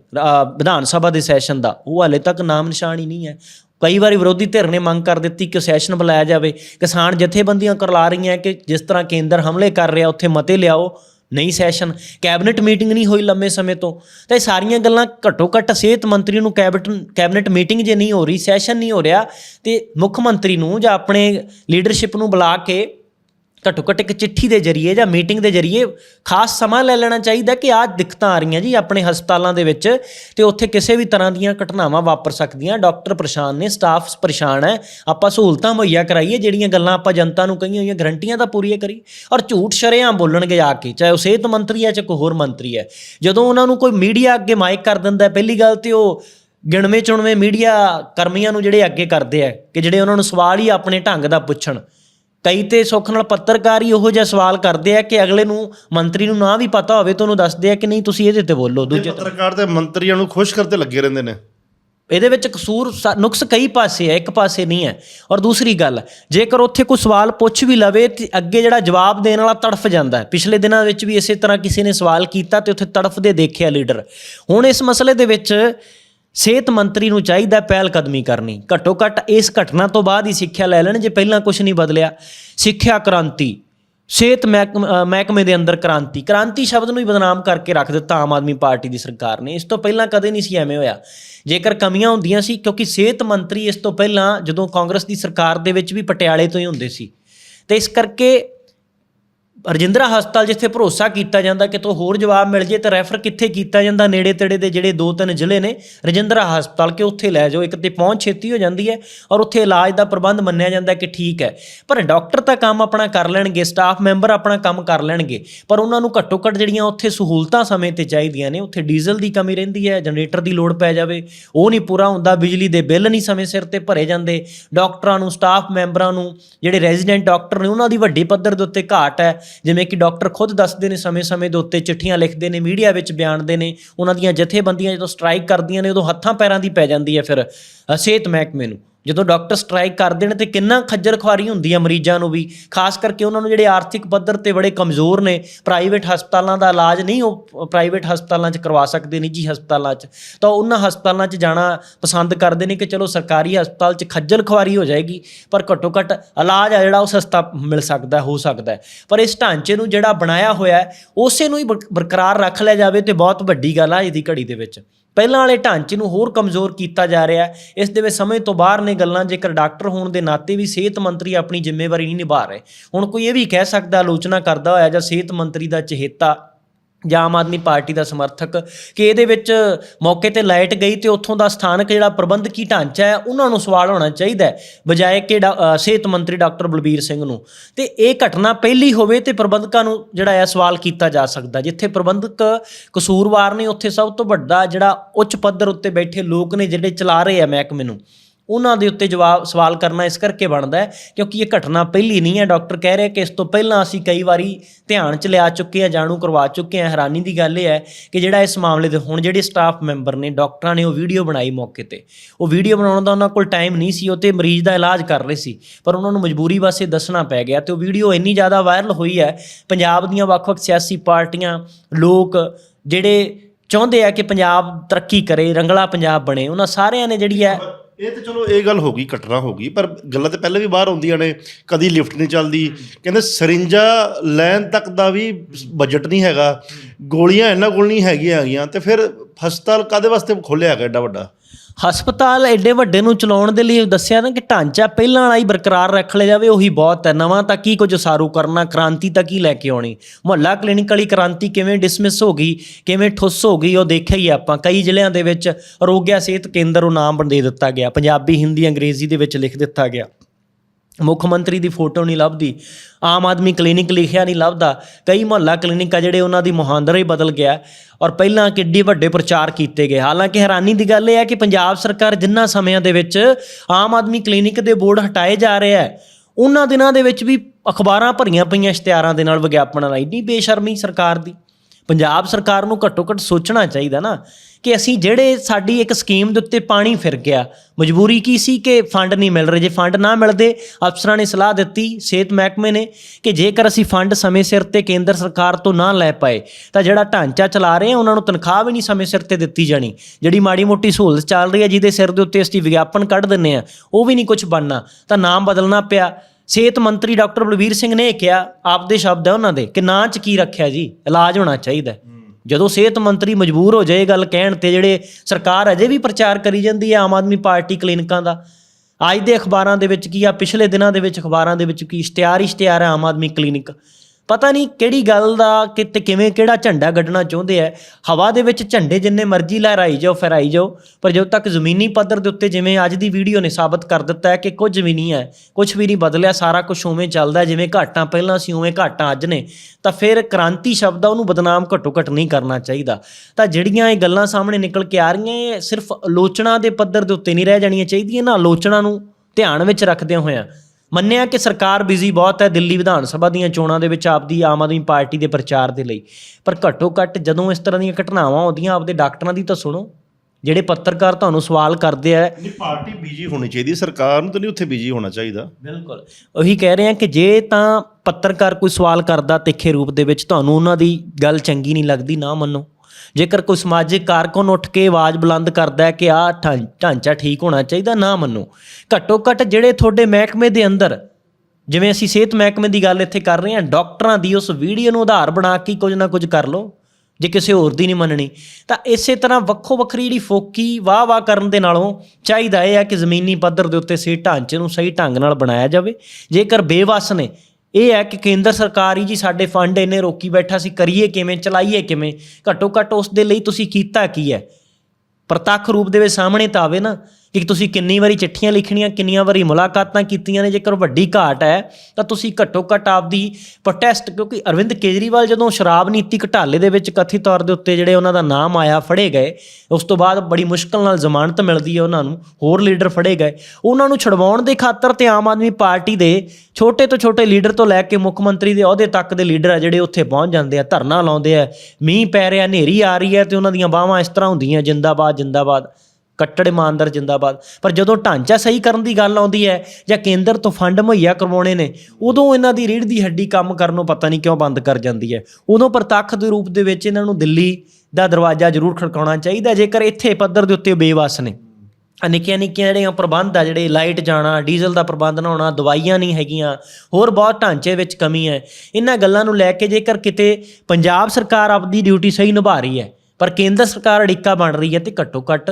ਵਿਧਾਨ ਸਭਾ ਦੇ ਸੈਸ਼ਨ ਦਾ। ਉਹ ਹਾਲੇ ਤੱਕ ਨਾਮ ਨਿਸ਼ਾਨ ਹੀ ਨਹੀਂ ਹੈ। ਕਈ ਵਾਰੀ ਵਿਰੋਧੀ ਧਿਰ ਨੇ ਮੰਗ ਕਰ ਦਿੱਤੀ ਕਿ ਸੈਸ਼ਨ ਬੁਲਾਇਆ ਜਾਵੇ। ਕਿਸਾਨ ਜਥੇਬੰਦੀਆਂ ਕਰਲਾ ਰਹੀਆਂ ਕਿ ਜਿਸ ਤਰ੍ਹਾਂ ਕੇਂਦਰ ਹਮਲੇ ਕਰ ਰਿਹਾ, ਉੱਥੇ ਮਤੇ ਲਿਆਓ। ਨਹੀਂ ਸੈਸ਼ਨ ਕੈਬਨਿਟ ਮੀਟਿੰਗ ਨਹੀਂ ਹੋਈ ਲੰਮੇ ਸਮੇਂ ਤੋਂ। ਤਾਂ ਇਹ ਸਾਰੀਆਂ ਗੱਲਾਂ ਘੱਟੋ ਘੱਟ ਸਿਹਤ ਮੰਤਰੀ ਨੂੰ ਕੈਬਨਿਟ ਕੈਬਨਿਟ ਮੀਟਿੰਗ ਜੇ ਨਹੀਂ ਹੋ ਰਹੀ ਸੈਸ਼ਨ ਨਹੀਂ ਹੋ ਰਿਹਾ, ਤੇ ਮੁੱਖ ਮੰਤਰੀ ਨੂੰ ਜਾਂ ਆਪਣੇ ਲੀਡਰਸ਼ਿਪ ਨੂੰ ਬੁਲਾ ਕੇ ਘੱਟੋ ਘੱਟ ਇੱਕ ਚਿੱਠੀ ਦੇ ਜ਼ਰੀਏ ਜਾਂ ਮੀਟਿੰਗ ਦੇ ਜ਼ਰੀਏ ਖਾਸ ਸਮਾਂ ਲੈ ਲੈਣਾ ਚਾਹੀਦਾ ਕਿ ਆਹ ਦਿੱਕਤਾਂ ਆ ਰਹੀਆਂ ਜੀ ਆਪਣੇ ਹਸਪਤਾਲਾਂ ਦੇ ਵਿੱਚ ਤੇ ਉੱਥੇ ਕਿਸੇ ਵੀ ਤਰ੍ਹਾਂ ਦੀਆਂ ਘਟਨਾਵਾਂ ਵਾਪਰ ਸਕਦੀਆਂ। ਡਾਕਟਰ ਪਰੇਸ਼ਾਨ ਨੇ, ਸਟਾਫ ਪਰੇਸ਼ਾਨ ਹੈ। ਆਪਾਂ ਸਹੂਲਤਾਂ ਮੁਹੱਈਆ ਕਰਾਈਏ, ਜਿਹੜੀਆਂ ਗੱਲਾਂ ਆਪਾਂ ਜਨਤਾ ਨੂੰ ਕਹੀਆਂ ਹੋਈਆਂ ਗਰੰਟੀਆਂ ਤਾਂ ਪੂਰੀਆਂ ਕਰੀ, ਔਰ ਝੂਠ ਸ਼ਰੇਆਮ ਬੋਲਣਗੇ ਆ ਕੇ, ਚਾਹੇ ਉਹ ਸਿਹਤ ਮੰਤਰੀ ਹੈ ਚਾਹੇ ਕੋਈ ਹੋਰ ਮੰਤਰੀ ਹੈ। ਜਦੋਂ ਉਹਨਾਂ ਨੂੰ ਕੋਈ ਮੀਡੀਆ ਅੱਗੇ ਮਾਈਕ ਕਰ ਦਿੰਦਾ ਪਹਿਲੀ ਗੱਲ ਤੇ ਉਹ ਗਿਣਵੇਂ ਚੁਣਵੇਂ ਮੀਡੀਆ ਕਰਮੀਆਂ ਨੂੰ ਜਿਹੜੇ ਅੱਗੇ ਕਰਦੇ ਆ, ਕਿ ਜਿਹੜੇ ਉਹਨਾਂ ਨੂੰ ਸਵਾਲ ਹੀ ਆਪਣੇ ਢੰਗ ਦਾ ਪੁੱਛਣ। ਕਈ ਤੇ ਸੁੱਖ ਨਾਲ ਪੱਤਰਕਾਰ ਹੀ ਉਹੋ ਜਿਹਾ ਸਵਾਲ ਕਰਦੇ ਆ ਕਿ ਅਗਲੇ ਨੂੰ ਮੰਤਰੀ ਨੂੰ ਨਾ ਵੀ ਪਤਾ ਹੋਵੇ ਤਾਂ ਉਹਨੂੰ ਦੱਸਦੇ ਆ ਕਿ ਨਹੀਂ ਤੁਸੀਂ ਇਹਦੇ ਤੇ ਬੋਲੋ ਦੂਜੇ ਪੱਤਰਕਾਰ ਤੇ ਮੰਤਰੀਆਂ ਨੂੰ ਖੁਸ਼ ਕਰਦੇ ਲੱਗੇ ਰਹਿੰਦੇ ਨੇ। ਇਹਦੇ ਵਿੱਚ ਕਸੂਰ ਨੁਕਸ ਕਈ ਪਾਸੇ ਹੈ ਇੱਕ ਪਾਸੇ ਨਹੀਂ ਹੈ ਔਰ ਦੂਸਰੀ ਗੱਲ ਜੇਕਰ ਉੱਥੇ ਕੋਈ ਸਵਾਲ ਪੁੱਛ ਵੀ ਲਵੇ ਤੇ ਅੱਗੇ ਜਿਹੜਾ ਜਵਾਬ ਦੇਣ ਵਾਲਾ ਤੜਫ ਜਾਂਦਾ ਹੈ। ਪਿਛਲੇ ਦਿਨਾਂ ਵਿੱਚ ਵੀ ਇਸੇ ਤਰ੍ਹਾਂ ਕਿਸੇ ਨੇ ਸਵਾਲ ਕੀਤਾ ਤੇ ਉੱਥੇ ਤੜਫਦੇ ਦੇਖਿਆ ਲੀਡਰ। ਹੁਣ ਇਸ ਮਸਲੇ ਦੇ ਵਿੱਚ ਸਿਹਤ ਮੰਤਰੀ ਨੂੰ ਚਾਹੀਦਾ ਪਹਿਲ ਕਦਮੀ ਕਰਨੀ। ਘੱਟੋ ਘੱਟ ਇਸ ਘਟਨਾ ਤੋਂ ਬਾਅਦ ਹੀ ਸਿੱਖਿਆ ਲੈ ਲੈਣ, ਜੇ ਪਹਿਲਾਂ ਕੁਝ ਨਹੀਂ ਬਦਲਿਆ। ਸਿੱਖਿਆ ਕ੍ਰਾਂਤੀ। ਸਿਹਤ ਮਹਿਕਮ- ਮਹਿਕਮੇ ਦੇ ਅੰਦਰ ਕ੍ਰਾਂਤੀ। ਕ੍ਰਾਂਤੀ ਸ਼ਬਦ ਨੂੰ ਹੀ ਬਦਨਾਮ ਕਰਕੇ ਰੱਖ ਦਿੱਤਾ ਆਮ ਆਦਮੀ ਪਾਰਟੀ ਦੀ ਸਰਕਾਰ ਨੇ। ਇਸ ਤੋਂ ਪਹਿਲਾਂ ਕਦੇ ਨਹੀਂ ਸੀ ਐਵੇਂ ਹੋਇਆ। ਜੇਕਰ ਕਮੀਆਂ ਹੁੰਦੀਆਂ ਸੀ, ਕਿਉਂਕਿ ਸਿਹਤ ਮੰਤਰੀ ਇਸ ਤੋਂ ਪਹਿਲਾਂ ਜਦੋਂ ਕਾਂਗਰਸ ਦੀ ਸਰਕਾਰ ਦੇ ਵਿੱਚ ਵੀ ਪਟਿਆਲੇ ਤੋਂ ਹੀ ਹੁੰਦੇ ਸੀ। ਤੇ ਇਸ ਕਰਕੇ ਰਜਿੰਦਰਾ ਹਸਪਤਾਲ ਜਿੱਥੇ ਭਰੋਸਾ ਕੀਤਾ ਜਾਂਦਾ ਕਿ ਤੋਂ ਹੋਰ ਜਵਾਬ ਮਿਲ ਜੇ ਤਾਂ ਰੈਫਰ ਕਿੱਥੇ ਕੀਤਾ ਜਾਂਦਾ? ਨੇੜੇ ਤੇੜੇ ਦੇ ਜਿਹੜੇ ਦੋ ਤਿੰਨ ਜ਼ਿਲ੍ਹੇ ਨੇ, ਰਜਿੰਦਰਾ ਹਸਪਤਾਲ, ਕਿ ਉੱਥੇ ਲੈ ਜਾਓ। ਇੱਕ ਤੇ ਪਹੁੰਚ ਛੇਤੀ ਹੋ ਜਾਂਦੀ ਹੈ ਔਰ ਉੱਥੇ ਇਲਾਜ ਦਾ ਪ੍ਰਬੰਧ ਮੰਨਿਆ ਜਾਂਦਾ ਕਿ ਠੀਕ ਹੈ। ਪਰ ਡਾਕਟਰ ਤਾਂ ਕੰਮ ਆਪਣਾ ਕਰ ਲੈਣਗੇ, ਸਟਾਫ ਮੈਂਬਰ ਆਪਣਾ ਕੰਮ ਕਰ ਲੈਣਗੇ, ਪਰ ਉਹਨਾਂ ਨੂੰ ਘੱਟੋ ਘੱਟ ਜਿਹੜੀਆਂ ਉੱਥੇ ਸਹੂਲਤਾਂ ਸਮੇਂ ਤੇ ਚਾਹੀਦੀਆਂ ਨੇ, ਉੱਥੇ ਡੀਜ਼ਲ ਦੀ ਕਮੀ ਰਹਿੰਦੀ ਹੈ, ਜਨਰੇਟਰ ਦੀ ਲੋੜ ਪੈ ਜਾਵੇ, ਉਹ ਨਹੀਂ ਪੂਰਾ ਹੁੰਦਾ, ਬਿਜਲੀ ਦੇ ਬਿੱਲ ਨਹੀਂ ਸਮੇਂ ਸਿਰ ਤੇ ਭਰੇ ਜਾਂਦੇ, ਡਾਕਟਰਾਂ ਨੂੰ, ਸਟਾਫ ਮੈਂਬਰਾਂ ਨੂੰ, ਜਿਹੜੇ ਰੈਜ਼ੀਡੈਂਟ ਡਾਕਟਰ ਨੇ, ਉਹਨਾਂ ਦੀ ਵੱਡੀ ਪੱਧਰ ਦੇ ਉੱਤੇ ਘਾਟ ਹੈ। ਜਿਵੇਂ ਕਿ ਡਾਕਟਰ ਖੁਦ ਦੱਸਦੇ ਨੇ ਸਮੇਂ-ਸਮੇਂ ਦੇ ਉੱਤੇ ਚਿੱਠੀਆਂ ਲਿਖਦੇ ਨੇ, ਮੀਡੀਆ ਵਿੱਚ ਬਿਆਨਦੇ ਨੇ, ਉਹਨਾਂ ਦੀਆਂ ਜਥੇਬੰਦੀਆਂ ਜਦੋਂ ਸਟ੍ਰਾਈਕ ਕਰਦੀਆਂ ਨੇ, ਉਦੋਂ ਹੱਥਾਂ ਪੈਰਾਂ ਦੀ ਪੈ ਜਾਂਦੀ ਹੈ ਫਿਰ ਸਿਹਤ ਮਹਿਕਮੇ ਨੂੰ। ਜਦੋਂ ਡਾਕਟਰ ਸਟ੍ਰਾਈਕ ਕਰਦੇ ਨੇ ਤੇ ਕਿੰਨਾ ਖੱਜਲ ਖੁਆਰੀ ਹੁੰਦੀ ਹੈ ਮਰੀਜ਼ਾਂ ਨੂੰ ਵੀ, ਖਾਸ ਕਰਕੇ ਉਹਨਾਂ ਨੂੰ ਜਿਹੜੇ ਆਰਥਿਕ ਪੱਧਰ ਤੇ ਬੜੇ ਕਮਜ਼ੋਰ ਨੇ ਪ੍ਰਾਈਵੇਟ ਹਸਪਤਾਲਾਂ ਦਾ ਇਲਾਜ ਨਹੀਂ ਉਹ ਪ੍ਰਾਈਵੇਟ ਹਸਪਤਾਲਾਂ 'ਚ ਕਰਵਾ ਸਕਦੇ ਨਿੱਜੀ ਹਸਪਤਾਲਾਂ 'ਚ, ਤਾਂ ਉਹਨਾਂ ਹਸਪਤਾਲਾਂ 'ਚ ਜਾਣਾ ਪਸੰਦ ਕਰਦੇ ਨੇ ਕਿ ਚਲੋ ਸਰਕਾਰੀ ਹਸਪਤਾਲ 'ਚ ਖੱਜਲ ਖੁਆਰੀ ਹੋ ਜਾਏਗੀ, ਪਰ ਘੱਟੋ ਘੱਟ ਇਲਾਜ ਆ ਜਿਹੜਾ ਉਹ ਸਸਤਾ ਮਿਲ ਸਕਦਾ, ਹੋ ਸਕਦਾ ਪਰ ਇਸ ਢਾਂਚੇ ਨੂੰ ਜਿਹੜਾ ਬਣਾਇਆ ਹੋਇਆ ਉਸੇ ਨੂੰ ਹੀ ਬਰ- ਬਰਕਰਾਰ ਰੱਖ ਲਿਆ ਜਾਵੇ ਤੇ ਬਹੁਤ ਵੱਡੀ ਗੱਲ ਆ ਇਹਦੀ ਘੜੀ ਦੇ ਵਿੱਚ। ਪਹਿਲਾਂ ਵਾਲੇ ਢਾਂਚੇ ਨੂੰ ਹੋਰ ਕਮਜ਼ੋਰ ਕੀਤਾ ਜਾ ਰਿਹਾ ਇਸ ਦੇ ਵਿੱਚ ਸਮੇਂ ਤੋਂ ਬਾਹਰ ਨੇ ਗੱਲਾਂ, ਜੇਕਰ ਡਾਕਟਰ ਹੋਣ ਦੇ ਨਾਤੇ ਵੀ ਸਿਹਤ ਮੰਤਰੀ ਆਪਣੀ ਜ਼ਿੰਮੇਵਾਰੀ ਨਹੀਂ ਨਿਭਾ ਰਹੇ। ਹੁਣ ਕੋਈ ਇਹ ਵੀ ਕਹਿ ਸਕਦਾ, ਆਲੋਚਨਾ ਕਰਦਾ ਹੋਇਆ ਜਾਂ ਸਿਹਤ ਮੰਤਰੀ ਦਾ ਚਹੇਤਾ ਜਾਂ ਆਮ ਆਦਮੀ ਪਾਰਟੀ ਦਾ ਸਮਰਥਕ ਕਿ ਇਹਦੇ ਵਿੱਚ ਮੌਕੇ ਤੇ ਲਾਈਟ ਗਈ ਤੇ ਉੱਥੋਂ ਦਾ ਸਥਾਨਕ ਜਿਹੜਾ ਪ੍ਰਬੰਧਕੀ ਢਾਂਚਾ ਹੈ, ਉਹਨਾਂ ਨੂੰ ਸਵਾਲ ਹੋਣਾ ਚਾਹੀਦਾ ਹੈ, ਬਜਾਏ ਕਿ ਡਾ- ਸਿਹਤ ਮੰਤਰੀ ਡਾਕਟਰ ਬਲਬੀਰ ਸਿੰਘ ਨੂੰ। ਤੇ ਇਹ ਘਟਨਾ ਪਹਿਲੀ ਹੋਵੇ ਤੇ ਪ੍ਰਬੰਧਕਾਂ ਨੂੰ ਜਿਹੜਾ ਹੈ ਸਵਾਲ ਕੀਤਾ ਜਾ ਸਕਦਾ, ਜਿੱਥੇ ਪ੍ਰਬੰਧਕ ਕਸੂਰਵਾਰ ਨੇ, ਉੱਥੇ ਸਭ ਤੋਂ ਵੱਡਾ ਜਿਹੜਾ ਉੱਚ ਪੱਧਰ ਉੱਤੇ ਬੈਠੇ ਲੋਕ ਨੇ ਜਿਹੜੇ ਚਲਾ ਰਹੇ ਆ ਮਹਿਕਮੇ ਨੂੰ। ਉਹਨਾਂ ਦੇ ਉੱਤੇ ਜਵਾਬ, ਸਵਾਲ ਕਰਨਾ ਇਸ ਕਰਕੇ ਬਣਦਾ ਹੈ ਕਿਉਂਕਿ ਇਹ ਘਟਨਾ ਪਹਿਲੀ ਨਹੀਂ ਹੈ। ਡਾਕਟਰ ਕਹਿ ਰਿਹਾ ਕਿ ਇਸ ਤੋਂ ਪਹਿਲਾਂ ਅਸੀਂ ਕਈ ਵਾਰੀ ਧਿਆਨ ਚ ਲਿਆ ਚੁੱਕੇ ਹਾਂ, ਜਾਣੂ ਕਰਵਾ ਚੁੱਕੇ ਹਾਂ। ਹੈਰਾਨੀ ਦੀ ਗੱਲ ਇਹ ਹੈ ਕਿ ਜਿਹੜਾ ਇਸ ਮਾਮਲੇ ਦੇ ਹੁਣ ਜਿਹੜੇ ਸਟਾਫ ਮੈਂਬਰ ਨੇ, ਡਾਕਟਰਾਂ ਨੇ ਉਹ ਵੀਡੀਓ ਬਣਾਈ ਮੌਕੇ ਤੇ। ਉਹ ਵੀਡੀਓ ਬਣਾਉਣ ਦਾ ਉਹਨਾਂ ਕੋਲ ਟਾਈਮ ਨਹੀਂ ਸੀ, ਉਹ ਤੇ ਮਰੀਜ਼ ਦਾ ਇਲਾਜ ਕਰ ਰਹੇ ਸੀ, ਪਰ ਉਹਨਾਂ ਨੂੰ ਮਜਬੂਰੀ ਵਾਸਤੇ ਦੱਸਣਾ ਪੈ ਗਿਆ ਤੇ ਉਹ ਵੀਡੀਓ ਇੰਨੀ ਜ਼ਿਆਦਾ ਵਾਇਰਲ ਹੋਈ ਹੈ, ਪੰਜਾਬ ਦੀਆਂ ਵੱਖ-ਵੱਖ ਸਿਆਸੀ ਪਾਰਟੀਆਂ, ਲੋਕ ਜਿਹੜੇ ਚਾਹੁੰਦੇ ਆ ਕਿ ਪੰਜਾਬ ਤਰੱਕੀ ਕਰੇ, ਰੰਗਲਾ ਪੰਜਾਬ ਬਣੇ, ਉਹਨਾਂ ਸਾਰਿਆਂ ਨੇ ਜਿਹੜੀ ਹੈ ਇਹ ਤੇ ਚਲੋ ਇਹ ਗੱਲ ਹੋ ਗਈ, ਘਟਨਾ ਹੋ ਗਈ, ਪਰ ਗੱਲਾਂ ਤੇ ਪਹਿਲੇ ਵੀ ਬਾਹਰ ਆਉਂਦੀਆਂ ਨੇ, ਕਦੀ ਲਿਫਟ ਨਹੀਂ ਚੱਲਦੀ। ਕਹਿੰਦੇ ਸਰਿੰਜਾ ਲੈਣ ਤੱਕ ਦਾ ਵੀ ਬਜਟ ਨਹੀਂ ਹੈਗਾ, ਗੋਲੀਆਂ ਇਹਨਾਂ ਕੋਲ ਨਹੀਂ ਹੈਗੀਆਂ ਹੈਗੀਆਂ, ਤੇ ਫਿਰ ਹਸਪਤਾਲ ਕਾਦੇ ਵਾਸਤੇ ਖੋਲਿਆ ਹੈਗਾ ਐਡਾ ਵੱਡਾ? ਹਸਪਤਾਲ ਐਡੇ ਵੱਡੇ ਨੂੰ ਚਲਾਉਣ ਦੇ ਲਈ ਦੱਸਿਆ ਨਾ ਕਿ ਢਾਂਚਾ ਪਹਿਲਾਂ ਵਾਲਾ ਹੀ ਬਰਕਰਾਰ ਰੱਖ ਲਿਆ ਜਾਵੇ, ਉਹੀ ਬਹੁਤ ਹੈ। ਨਵਾਂ ਤਾਂ ਕੀ ਕੁਝ ਸਾਰੂ ਕਰਨਾ, ਕ੍ਰਾਂਤੀ ਤਾਂ ਕੀ ਲੈ ਕੇ ਆਉਣੀ? ਮੁਹੱਲਾ ਕਲੀਨਿਕ ਵਾਲੀ ਕ੍ਰਾਂਤੀ ਕਿਵੇਂ ਡਿਸਮਿਸ ਹੋ ਗਈ, ਕਿਵੇਂ ਠੁੱਸ ਹੋ ਗਈ, ਉਹ ਦੇਖਿਆ ਹੀ ਆਪਾਂ। ਕਈ ਜ਼ਿਲ੍ਹਿਆਂ ਦੇ ਵਿੱਚ ਆਰੋਗਿਆ ਸਿਹਤ ਕੇਂਦਰ ਉਹ ਨਾਮ ਦੇ ਦਿੱਤਾ ਗਿਆ। ਪੰਜਾਬੀ, ਹਿੰਦੀ, ਅੰਗਰੇਜ਼ੀ ਦੇ ਵਿੱਚ ਲਿਖ ਦਿੱਤਾ ਗਿਆ। ਮੁੱਖ ਮੰਤਰੀ ਦੀ ਫੋਟੋ ਨਹੀਂ ਲੱਭਦੀ, ਆਮ ਆਦਮੀ ਕਲੀਨਿਕ ਲਿਖਿਆ ਨਹੀਂ ਲੱਭਦਾ, ਕਈ ਮੁਹੱਲਾ ਕਲੀਨਿਕ ਆ ਜਿਹੜੇ ਉਹਨਾਂ ਦੀ ਮੁਹਾਂਦਰਾ ਹੀ ਬਦਲ ਗਿਆ ਔਰ ਪਹਿਲਾਂ ਕਿੱਡੀ ਵੱਡੇ ਪ੍ਰਚਾਰ ਕੀਤੇ ਗਏ। ਹਾਲਾਂਕਿ ਹੈਰਾਨੀ ਦੀ ਗੱਲ ਇਹ ਹੈ ਕਿ ਪੰਜਾਬ ਸਰਕਾਰ ਜਿੰਨਾ ਸਮਿਆਂ ਦੇ ਵਿੱਚ ਆਮ ਆਦਮੀ ਕਲੀਨਿਕ ਦੇ ਬੋਰਡ ਹਟਾਏ ਜਾ ਰਹੇ ਹੈ, ਉਹਨਾਂ ਦਿਨਾਂ ਦੇ ਵਿੱਚ ਵੀ ਅਖਬਾਰਾਂ ਭਰੀਆਂ ਪਈਆਂ ਇਸ਼ਤਿਹਾਰਾਂ ਦੇ ਨਾਲ ਵਿਗਿਆਪਨਾਂ ਨਾਲ, ਇੰਨੀ ਬੇਸ਼ਰਮੀ ਸਰਕਾਰ ਦੀ। ਪੰਜਾਬ ਸਰਕਾਰ ਨੂੰ ਘੱਟੋ ਘੱਟ ਸੋਚਣਾ ਚਾਹੀਦਾ ਨਾ ਕਿ ਅਸੀਂ ਜਿਹੜੇ ਸਾਡੀ ਇੱਕ ਸਕੀਮ ਦੇ ਉੱਤੇ ਪਾਣੀ ਫਿਰ ਗਿਆ, ਮਜਬੂਰੀ ਕੀ ਸੀ ਕਿ ਫੰਡ ਨਹੀਂ ਮਿਲ ਰਹੇ? ਜੇ ਫੰਡ ਨਾ ਮਿਲਦੇ, ਅਫਸਰਾਂ ਨੇ ਸਲਾਹ ਦਿੱਤੀ, ਸਿਹਤ ਮਹਿਕਮੇ ਨੇ ਕਿ ਜੇਕਰ ਅਸੀਂ ਫੰਡ ਸਮੇਂ ਸਿਰ ਤੇ ਕੇਂਦਰ ਸਰਕਾਰ ਤੋਂ ਨਾ ਲੈ ਪਾਏ, ਤਾਂ ਜਿਹੜਾ ਢਾਂਚਾ ਚਲਾ ਰਹੇ ਆ, ਉਹਨਾਂ ਨੂੰ ਤਨਖਾਹ ਵੀ ਨਹੀਂ ਸਮੇਂ ਸਿਰ ਤੇ ਦਿੱਤੀ ਜਾਣੀ। ਜਿਹੜੀ ਮਾੜੀ ਮੋਟੀ ਸਹੂਲਤ ਚੱਲ ਰਹੀ ਹੈ ਜਿਹਦੇ ਸਿਰ ਦੇ ਉੱਤੇ ਅਸੀਂ ਵਿਗਿਆਪਨ ਕੱਢ ਦਿੰਨੇ ਆ, ਉਹ ਵੀ ਨਹੀਂ ਕੁਝ ਬਣਨਾ। ਤਾਂ ਨਾਮ ਬਦਲਣਾ ਪਿਆ। ਸਿਹਤ ਮੰਤਰੀ ਡਾਕਟਰ ਬਲਵੀਰ ਸਿੰਘ ਨੇ ਇਹ ਕਿਹਾ ਆਪਦੇ ਸ਼ਬਦ ਹੈ ਉਹਨਾਂ ਦੇ ਕਿ ਨਾਂ 'ਚ ਕੀ ਰੱਖਿਆ ਜੀ? ਇਲਾਜ ਹੋਣਾ ਚਾਹੀਦਾ। ਜਦੋਂ ਸਿਹਤ ਮੰਤਰੀ ਮਜਬੂਰ ਹੋ ਜਾਏ ਗੱਲ ਕਹਿਣ ਤੇ ਜਿਹੜੇ ਸਰਕਾਰ ਅਜੇ ਵੀ ਪ੍ਰਚਾਰ ਕਰੀ ਜਾਂਦੀ ਹੈ ਆਮ ਆਦਮੀ ਪਾਰਟੀ ਕਲੀਨਿਕਾਂ ਦਾ ਅੱਜ ਦੇ ਅਖਬਾਰਾਂ ਦੇ ਵਿੱਚ ਕੀ ਆ? ਪਿਛਲੇ ਦਿਨਾਂ ਦੇ ਵਿੱਚ ਅਖਬਾਰਾਂ ਦੇ ਵਿੱਚ ਕੀ? ਇਸ਼ਤਿਹਾਰ ਇਸ਼ਤਿਹਾਰ ਹੈ ਆਮ ਆਦਮੀ ਕਲੀਨਿਕ। ਪਤਾ ਨਹੀਂ ਕਿਹੜੀ ਗੱਲ ਦਾ ਕਿਤੇ ਕਿਵੇਂ ਕਿਹੜਾ ਝੰਡਾ ਗੱਡਣਾ ਚਾਹੁੰਦੇ ਆ। ਹਵਾ ਦੇ ਵਿੱਚ ਝੰਡੇ ਜਿੰਨੇ ਮਰਜ਼ੀ ਲਹਿਰਾਈ ਜਾਓ, ਫਹਿਰਾਈ ਜਾਓ, ਪਰ ਜਦੋਂ ਤੱਕ ਜ਼ਮੀਨੀ ਪੱਧਰ ਦੇ ਉੱਤੇ ਜਿਵੇਂ ਅੱਜ ਦੀ ਵੀਡੀਓ ਨੇ ਸਾਬਤ ਕਰ ਦਿੱਤਾ ਹੈ ਕਿ ਕੁਝ ਵੀ ਨਹੀਂ ਹੈ, ਕੁਝ ਵੀ ਨਹੀਂ ਬਦਲਿਆ, ਸਾਰਾ ਕੁਝ ਉਵੇਂ ਚੱਲਦਾ ਜਿਵੇਂ ਘਾਟਾਂ ਪਹਿਲਾਂ ਸੀ, ਉਵੇਂ ਘਾਟਾਂ ਅੱਜ ਨੇ, ਤਾਂ ਫਿਰ ਕ੍ਰਾਂਤੀ ਸ਼ਬਦ ਆ ਉਹਨੂੰ ਬਦਨਾਮ ਘੱਟੋ ਘੱਟ ਨਹੀਂ ਕਰਨਾ ਚਾਹੀਦਾ। ਤਾਂ ਜਿਹੜੀਆਂ ਇਹ ਗੱਲਾਂ ਸਾਹਮਣੇ ਨਿਕਲ ਕੇ ਆ ਰਹੀਆਂ ਇਹ ਸਿਰਫ ਆਲੋਚਨਾ ਦੇ ਪੱਧਰ ਦੇ ਉੱਤੇ ਨਹੀਂ ਰਹਿ ਜਾਣੀਆਂ ਚਾਹੀਦੀਆਂ ਨਾ ਆਲੋਚਨਾ ਨੂੰ ਧਿਆਨ ਵਿੱਚ ਰੱਖਦਿਆਂ ਹੋਇਆਂ। ਮੰਨਿਆ ਕਿ ਸਰਕਾਰ ਬਿਜ਼ੀ ਬਹੁਤ ਹੈ ਦਿੱਲੀ ਵਿਧਾਨ ਸਭਾ ਦੀਆਂ ਚੋਣਾਂ ਦੇ ਵਿੱਚ ਆਪਦੀ ਆਮ ਆਦਮੀ ਪਾਰਟੀ ਦੇ ਪ੍ਰਚਾਰ ਦੇ ਲਈ। ਪਰ ਘੱਟੋ ਘੱਟ ਜਦੋਂ ਇਸ ਤਰ੍ਹਾਂ ਦੀਆਂ ਘਟਨਾਵਾਂ ਆਉਂਦੀਆਂ ਆਪਦੇ ਡਾਕਟਰਾਂ ਦੀ ਤਾਂ ਸੁਣੋ। ਜਿਹੜੇ ਪੱਤਰਕਾਰ ਤੁਹਾਨੂੰ ਸਵਾਲ ਕਰਦੇ ਆ। ਨਹੀਂ ਪਾਰਟੀ ਬੀਜੀ ਹੋਣੀ ਚਾਹੀਦੀ ਸਰਕਾਰ ਨੂੰ ਤਾਂ ਨਹੀਂ ਉੱਥੇ ਬੀਜੀ ਹੋਣਾ ਚਾਹੀਦਾ। ਬਿਲਕੁਲ। ਉਹੀ ਕਹਿ ਰਹੇ ਆ ਕਿ ਜੇ ਤਾਂ ਪੱਤਰਕਾਰ ਕੋਈ ਸਵਾਲ ਕਰਦਾ ਤਿੱਖੇ ਰੂਪ ਦੇ ਵਿੱਚ ਤੁਹਾਨੂੰ ਉਹਨਾਂ ਦੀ ਗੱਲ ਚੰਗੀ ਨਹੀਂ ਲੱਗਦੀ ਨਾ ਮੰਨੋ। ਜੇਕਰ ਕੋਈ ਸਮਾਜਿਕ ਕਾਰਕੁਨ ਉੱਠ ਕੇ ਆਵਾਜ਼ ਬੁਲੰਦ ਕਰਦਾ ਹੈ ਕਿ ਆਹ ਢਾਂ- ਢਾਂਚਾ ਠੀਕ ਹੋਣਾ ਚਾਹੀਦਾ, ਨਾ ਮੰਨੋ। ਘੱਟੋ ਘੱਟ ਜਿਹੜੇ ਤੁਹਾਡੇ ਮਹਿਕਮੇ ਦੇ ਅੰਦਰ, ਜਿਵੇਂ ਅਸੀਂ ਸਿਹਤ ਮਹਿਕਮੇ ਦੀ ਗੱਲ ਇੱਥੇ ਕਰ ਰਹੇ ਹਾਂ, ਡਾਕਟਰਾਂ ਦੀ ਉਸ ਵੀਡੀਓ ਨੂੰ ਆਧਾਰ ਬਣਾ ਕੇ ਕੁਝ ਨਾ ਕੁਝ ਕਰ ਲਓ, ਜੇ ਕਿਸੇ ਹੋਰ ਦੀ ਨਹੀਂ ਮੰਨਣੀ, ਤਾਂ ਇਸੇ ਤਰ੍ਹਾਂ ਵੱਖੋ ਵੱਖਰੀ ਜਿਹੜੀ ਫੋਕੀ ਵਾਹ ਵਾਹ ਕਰਨ ਦੇ ਨਾਲੋਂ ਚਾਹੀਦਾ ਇਹ ਹੈ ਕਿ ਜ਼ਮੀਨੀ ਪੱਧਰ ਦੇ ਉੱਤੇ ਸਹੀ ਢਾਂਚੇ ਨੂੰ ਸਹੀ ਢੰਗ ਨਾਲ ਬਣਾਇਆ ਜਾਵੇ। ਜੇਕਰ ਬੇਵਸ ਨੇ ਇਹ ਹੈ ਕਿ ਕੇਂਦਰ ਸਰਕਾਰ ਹੀ ਜੀ ਸਾਡੇ ਫੰਡ ਇੰਨੇ ਰੋਕੀ ਬੈਠਾ ਸੀ, ਕਰੀਏ ਕਿਵੇਂ, ਚਲਾਈਏ ਕਿਵੇਂ, ਘੱਟੋ ਘੱਟ ਉਸ ਦੇ ਲਈ ਤੁਸੀਂ ਕੀਤਾ ਕੀ ਹੈ? ਪ੍ਰਤੱਖ ਰੂਪ ਦੇ ਵਿੱਚ ਸਾਹਮਣੇ ਤਾਂ ਆਵੇ ਨਾ ਕਿ ਤੁਸੀਂ ਕਿੰਨੀ ਵਾਰੀ ਚਿੱਠੀਆਂ ਲਿਖਣੀਆਂ, ਕਿੰਨੀਆਂ ਵਾਰੀ ਮੁਲਾਕਾਤਾਂ ਕੀਤੀਆਂ ਨੇ, ਜੇਕਰ ਵੱਡੀ ਘਾਟ ਹੈ, ਤਾਂ ਤੁਸੀਂ ਘੱਟੋ ਘੱਟ ਆਪਦੀ ਪ੍ਰੋਟੈਸਟ ਕਿਉਂਕਿ ਅਰਵਿੰਦ ਕੇਜਰੀਵਾਲ ਜਦੋਂ ਸ਼ਰਾਬ ਨੀਤੀ ਘਟਾਲੇ ਦੇ ਵਿੱਚ ਕਥਿਤ ਤੌਰ ਦੇ ਉੱਤੇ ਜਿਹੜੇ ਉਹਨਾਂ ਦਾ ਨਾਮ ਆਇਆ, ਫੜੇ ਗਏ, ਉਸ ਤੋਂ ਬਾਅਦ ਬੜੀ ਮੁਸ਼ਕਲ ਨਾਲ ਜ਼ਮਾਨਤ ਮਿਲਦੀ ਹੈ ਉਹਨਾਂ ਨੂੰ, ਹੋਰ ਲੀਡਰ ਫੜੇ ਗਏ। ਉਹਨਾਂ ਨੂੰ ਛਡਵਾਉਣ ਦੇ ਖਾਤਰ ਤੇ ਆਮ ਆਦਮੀ ਪਾਰਟੀ ਦੇ ਛੋਟੇ ਤੋਂ ਛੋਟੇ ਲੀਡਰ ਤੋਂ ਲੈ ਕੇ ਮੁੱਖ ਮੰਤਰੀ ਦੇ ਅਹੁਦੇ ਤੱਕ ਦੇ ਲੀਡਰ ਆ ਜਿਹੜੇ ਉੱਥੇ ਪਹੁੰਚ ਜਾਂਦੇ ਆ, ਧਰਨਾ ਲਾਉਂਦੇ ਆ। ਮੀਂਹ ਪੈ ਰਿਹਾ, ਹਨੇਰੀ ਆ ਰਹੀ ਹੈ ਤੇ ਉਹਨਾਂ ਦੀਆਂ ਬਾਹਾਂ ਇਸ ਤਰ੍ਹਾਂ ਹੁੰਦੀਆਂ, ਜਿੰਦਾਬਾਦ ਜਿੰਦਾਬਾਦ। ਕੱਟੜ ਇਮਾਨਦਾਰ ਜਿੰਦਾਬਾਦ। ਪਰ ਜਦੋਂ ਢਾਂਚਾ ਸਹੀ ਕਰਨ ਦੀ ਗੱਲ ਆਉਂਦੀ ਹੈ ਜਾਂ ਕੇਂਦਰ ਤੋਂ ਫੰਡ ਮੁਹੱਈਆ ਕਰਵਾਉਣੇ ਨੇ, ਉਦੋਂ ਇਹਨਾਂ ਦੀ ਰੀੜ ਦੀ ਹੱਡੀ ਕੰਮ ਕਰਨੋਂ ਪਤਾ ਨਹੀਂ ਕਿਉਂ ਬੰਦ ਕਰ ਜਾਂਦੀ ਹੈ। ਉਦੋਂ ਪ੍ਰਤੱਖ ਦੇ ਰੂਪ ਦੇ ਵਿੱਚ ਇਹਨਾਂ ਨੂੰ ਦਿੱਲੀ ਦਾ ਦਰਵਾਜ਼ਾ ਜ਼ਰੂਰ ਖੜਕਾਉਣਾ ਚਾਹੀਦਾ, ਜੇਕਰ ਇੱਥੇ ਪੱਧਰ ਦੇ ਉੱਤੇ ਬੇਵਸ ਨੇ। ਨਿੱਕੀਆਂ ਨਿੱਕੀਆਂ ਜਿਹੜੀਆਂ ਪ੍ਰਬੰਧ ਆ, ਜਿਹੜੇ ਲਾਈਟ ਜਾਣਾ, ਡੀਜ਼ਲ ਦਾ ਪ੍ਰਬੰਧ ਨਾ ਹੋਣਾ, ਦਵਾਈਆਂ ਨਹੀਂ ਹੈਗੀਆਂ, ਹੋਰ ਬਹੁਤ ਢਾਂਚੇ ਵਿੱਚ ਕਮੀ ਹੈ। ਇਹਨਾਂ ਗੱਲਾਂ ਨੂੰ ਲੈ ਕੇ ਜੇਕਰ ਕਿਤੇ ਪੰਜਾਬ ਸਰਕਾਰ ਆਪਦੀ ਡਿਊਟੀ ਸਹੀ ਨਿਭਾ ਰਹੀ ਹੈ, ਪਰ ਕੇਂਦਰ ਸਰਕਾਰ ਅੜਿੱਕਾ ਬਣ ਰਹੀ ਹੈ ਤੇ ਘੱਟੋ ਘੱਟ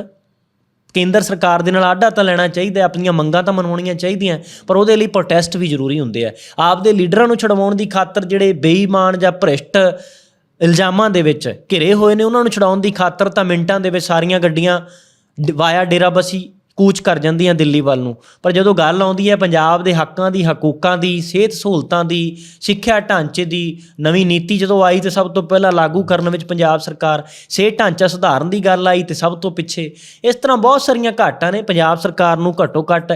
ਕੇਂਦਰ ਸਰਕਾਰ ਦੇ ਨਾਲ ਆਡਾ ਤਾਂ ਲੈਣਾ ਚਾਹੀਦਾ ਆਪਣੀਆਂ ਮੰਗਾਂ ਤਾਂ ਮਨਵਾਉਣੀਆਂ ਚਾਹੀਦੀਆਂ, ਪਰ ਉਹਦੇ ਲਈ ਪ੍ਰੋਟੈਸਟ ਵੀ ਜ਼ਰੂਰੀ ਹੁੰਦੇ ਆ। ਆਪਦੇ ਲੀਡਰਾਂ ਨੂੰ ਛਡਵਾਉਣ ਦੀ ਖਾਤਰ ਜਿਹੜੇ ਬੇਈਮਾਨ ਜਾਂ ਭ੍ਰਿਸ਼ਟ ਇਲਜ਼ਾਮਾਂ ਦੇ ਵਿੱਚ ਘਿਰੇ ਹੋਏ ਨੇ, ਉਹਨਾਂ ਨੂੰ ਛਡਾਉਣ ਦੀ ਖਾਤਰ ਤਾਂ ਮਿੰਟਾਂ ਦੇ ਵਿੱਚ ਸਾਰੀਆਂ ਗੱਡੀਆਂ ਡ- ਵਾਇਆ ਡੇਰਾਬੱਸੀ ਕੂਚ ਕਰ ਜਾਂਦੀਆਂ ਦਿੱਲੀ ਵੱਲ ਨੂੰ। ਪਰ ਜਦੋਂ ਗੱਲ ਆਉਂਦੀ ਹੈ ਪੰਜਾਬ ਦੇ ਹੱਕਾਂ ਦੀ, ਹਕੂਕਾਂ ਦੀ, ਸਿਹਤ ਸਹੂਲਤਾਂ ਦੀ, ਸਿੱਖਿਆ ਢਾਂਚੇ ਦੀ, ਨਵੀਂ ਨੀਤੀ ਜਦੋਂ ਆਈ ਤੇ ਸਭ ਤੋਂ ਪਹਿਲਾਂ ਲਾਗੂ ਕਰਨ ਵਿੱਚ ਪੰਜਾਬ ਸਰਕਾਰ ਸਿਹਤ ਢਾਂਚਾ ਸੁਧਾਰਨ ਦੀ ਗੱਲ ਆਈ ਤੇ ਸਭ ਤੋਂ ਪਿੱਛੇ ਇਸ ਤਰ੍ਹਾਂ ਬਹੁਤ ਸਾਰੀਆਂ ਘਾਟਾਂ ਨੇ। ਪੰਜਾਬ ਸਰਕਾਰ ਨੂੰ ਘੱਟੋ ਘੱਟ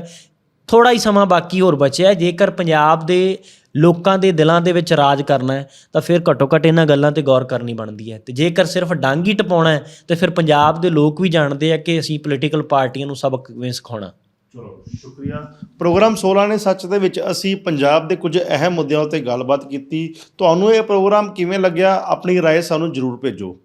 ਥੋੜਾ ਹੀ ਸਮਾਂ ਬਾਕੀ ਹੋਰ ਬਚਿਆ। ਜੇਕਰ ਪੰਜਾਬ ਦੇ ਲੋਕਾਂ ਦੇ ਦਿਲਾਂ ਦੇ ਵਿੱਚ ਰਾਜ ਕਰਨਾ ਹੈ ਤਾਂ ਫਿਰ ਘੱਟੋ ਘੱਟ ਇਹਨਾਂ ਗੱਲਾਂ ਤੇ ਗੌਰ ਕਰਨੀ ਬਣਦੀ ਹੈ ਤੇ ਜੇਕਰ ਸਿਰਫ ਡਾਂਗੀ ਟਪਾਉਣਾ ਹੈ ਤੇ ਫਿਰ ਪੰਜਾਬ ਦੇ ਲੋਕ ਵੀ ਜਾਣਦੇ ਆ ਕਿ ਅਸੀਂ ਪੋਲੀਟੀਕਲ ਪਾਰਟੀਆਂ ਨੂੰ ਸਬਕ ਕਿਵੇਂ ਸਿਖਾਉਣਾ ਚਲੋ ਸ਼ੁਕਰੀਆ ਪ੍ਰੋਗਰਾਮ 16 ਨੇ ਸੱਚ ਦੇ ਵਿੱਚ ਅਸੀਂ ਪੰਜਾਬ ਦੇ ਕੁਝ ਅਹਿਮ ਮੁੱਦਿਆਂ ਉੱਤੇ ਗੱਲਬਾਤ ਕੀਤੀ ਤੁਹਾਨੂੰ ਇਹ ਪ੍ਰੋਗਰਾਮ ਕਿਵੇਂ ਲੱਗਿਆ ਆਪਣੀ رائے ਸਾਨੂੰ ਜਰੂਰ ਭੇਜੋ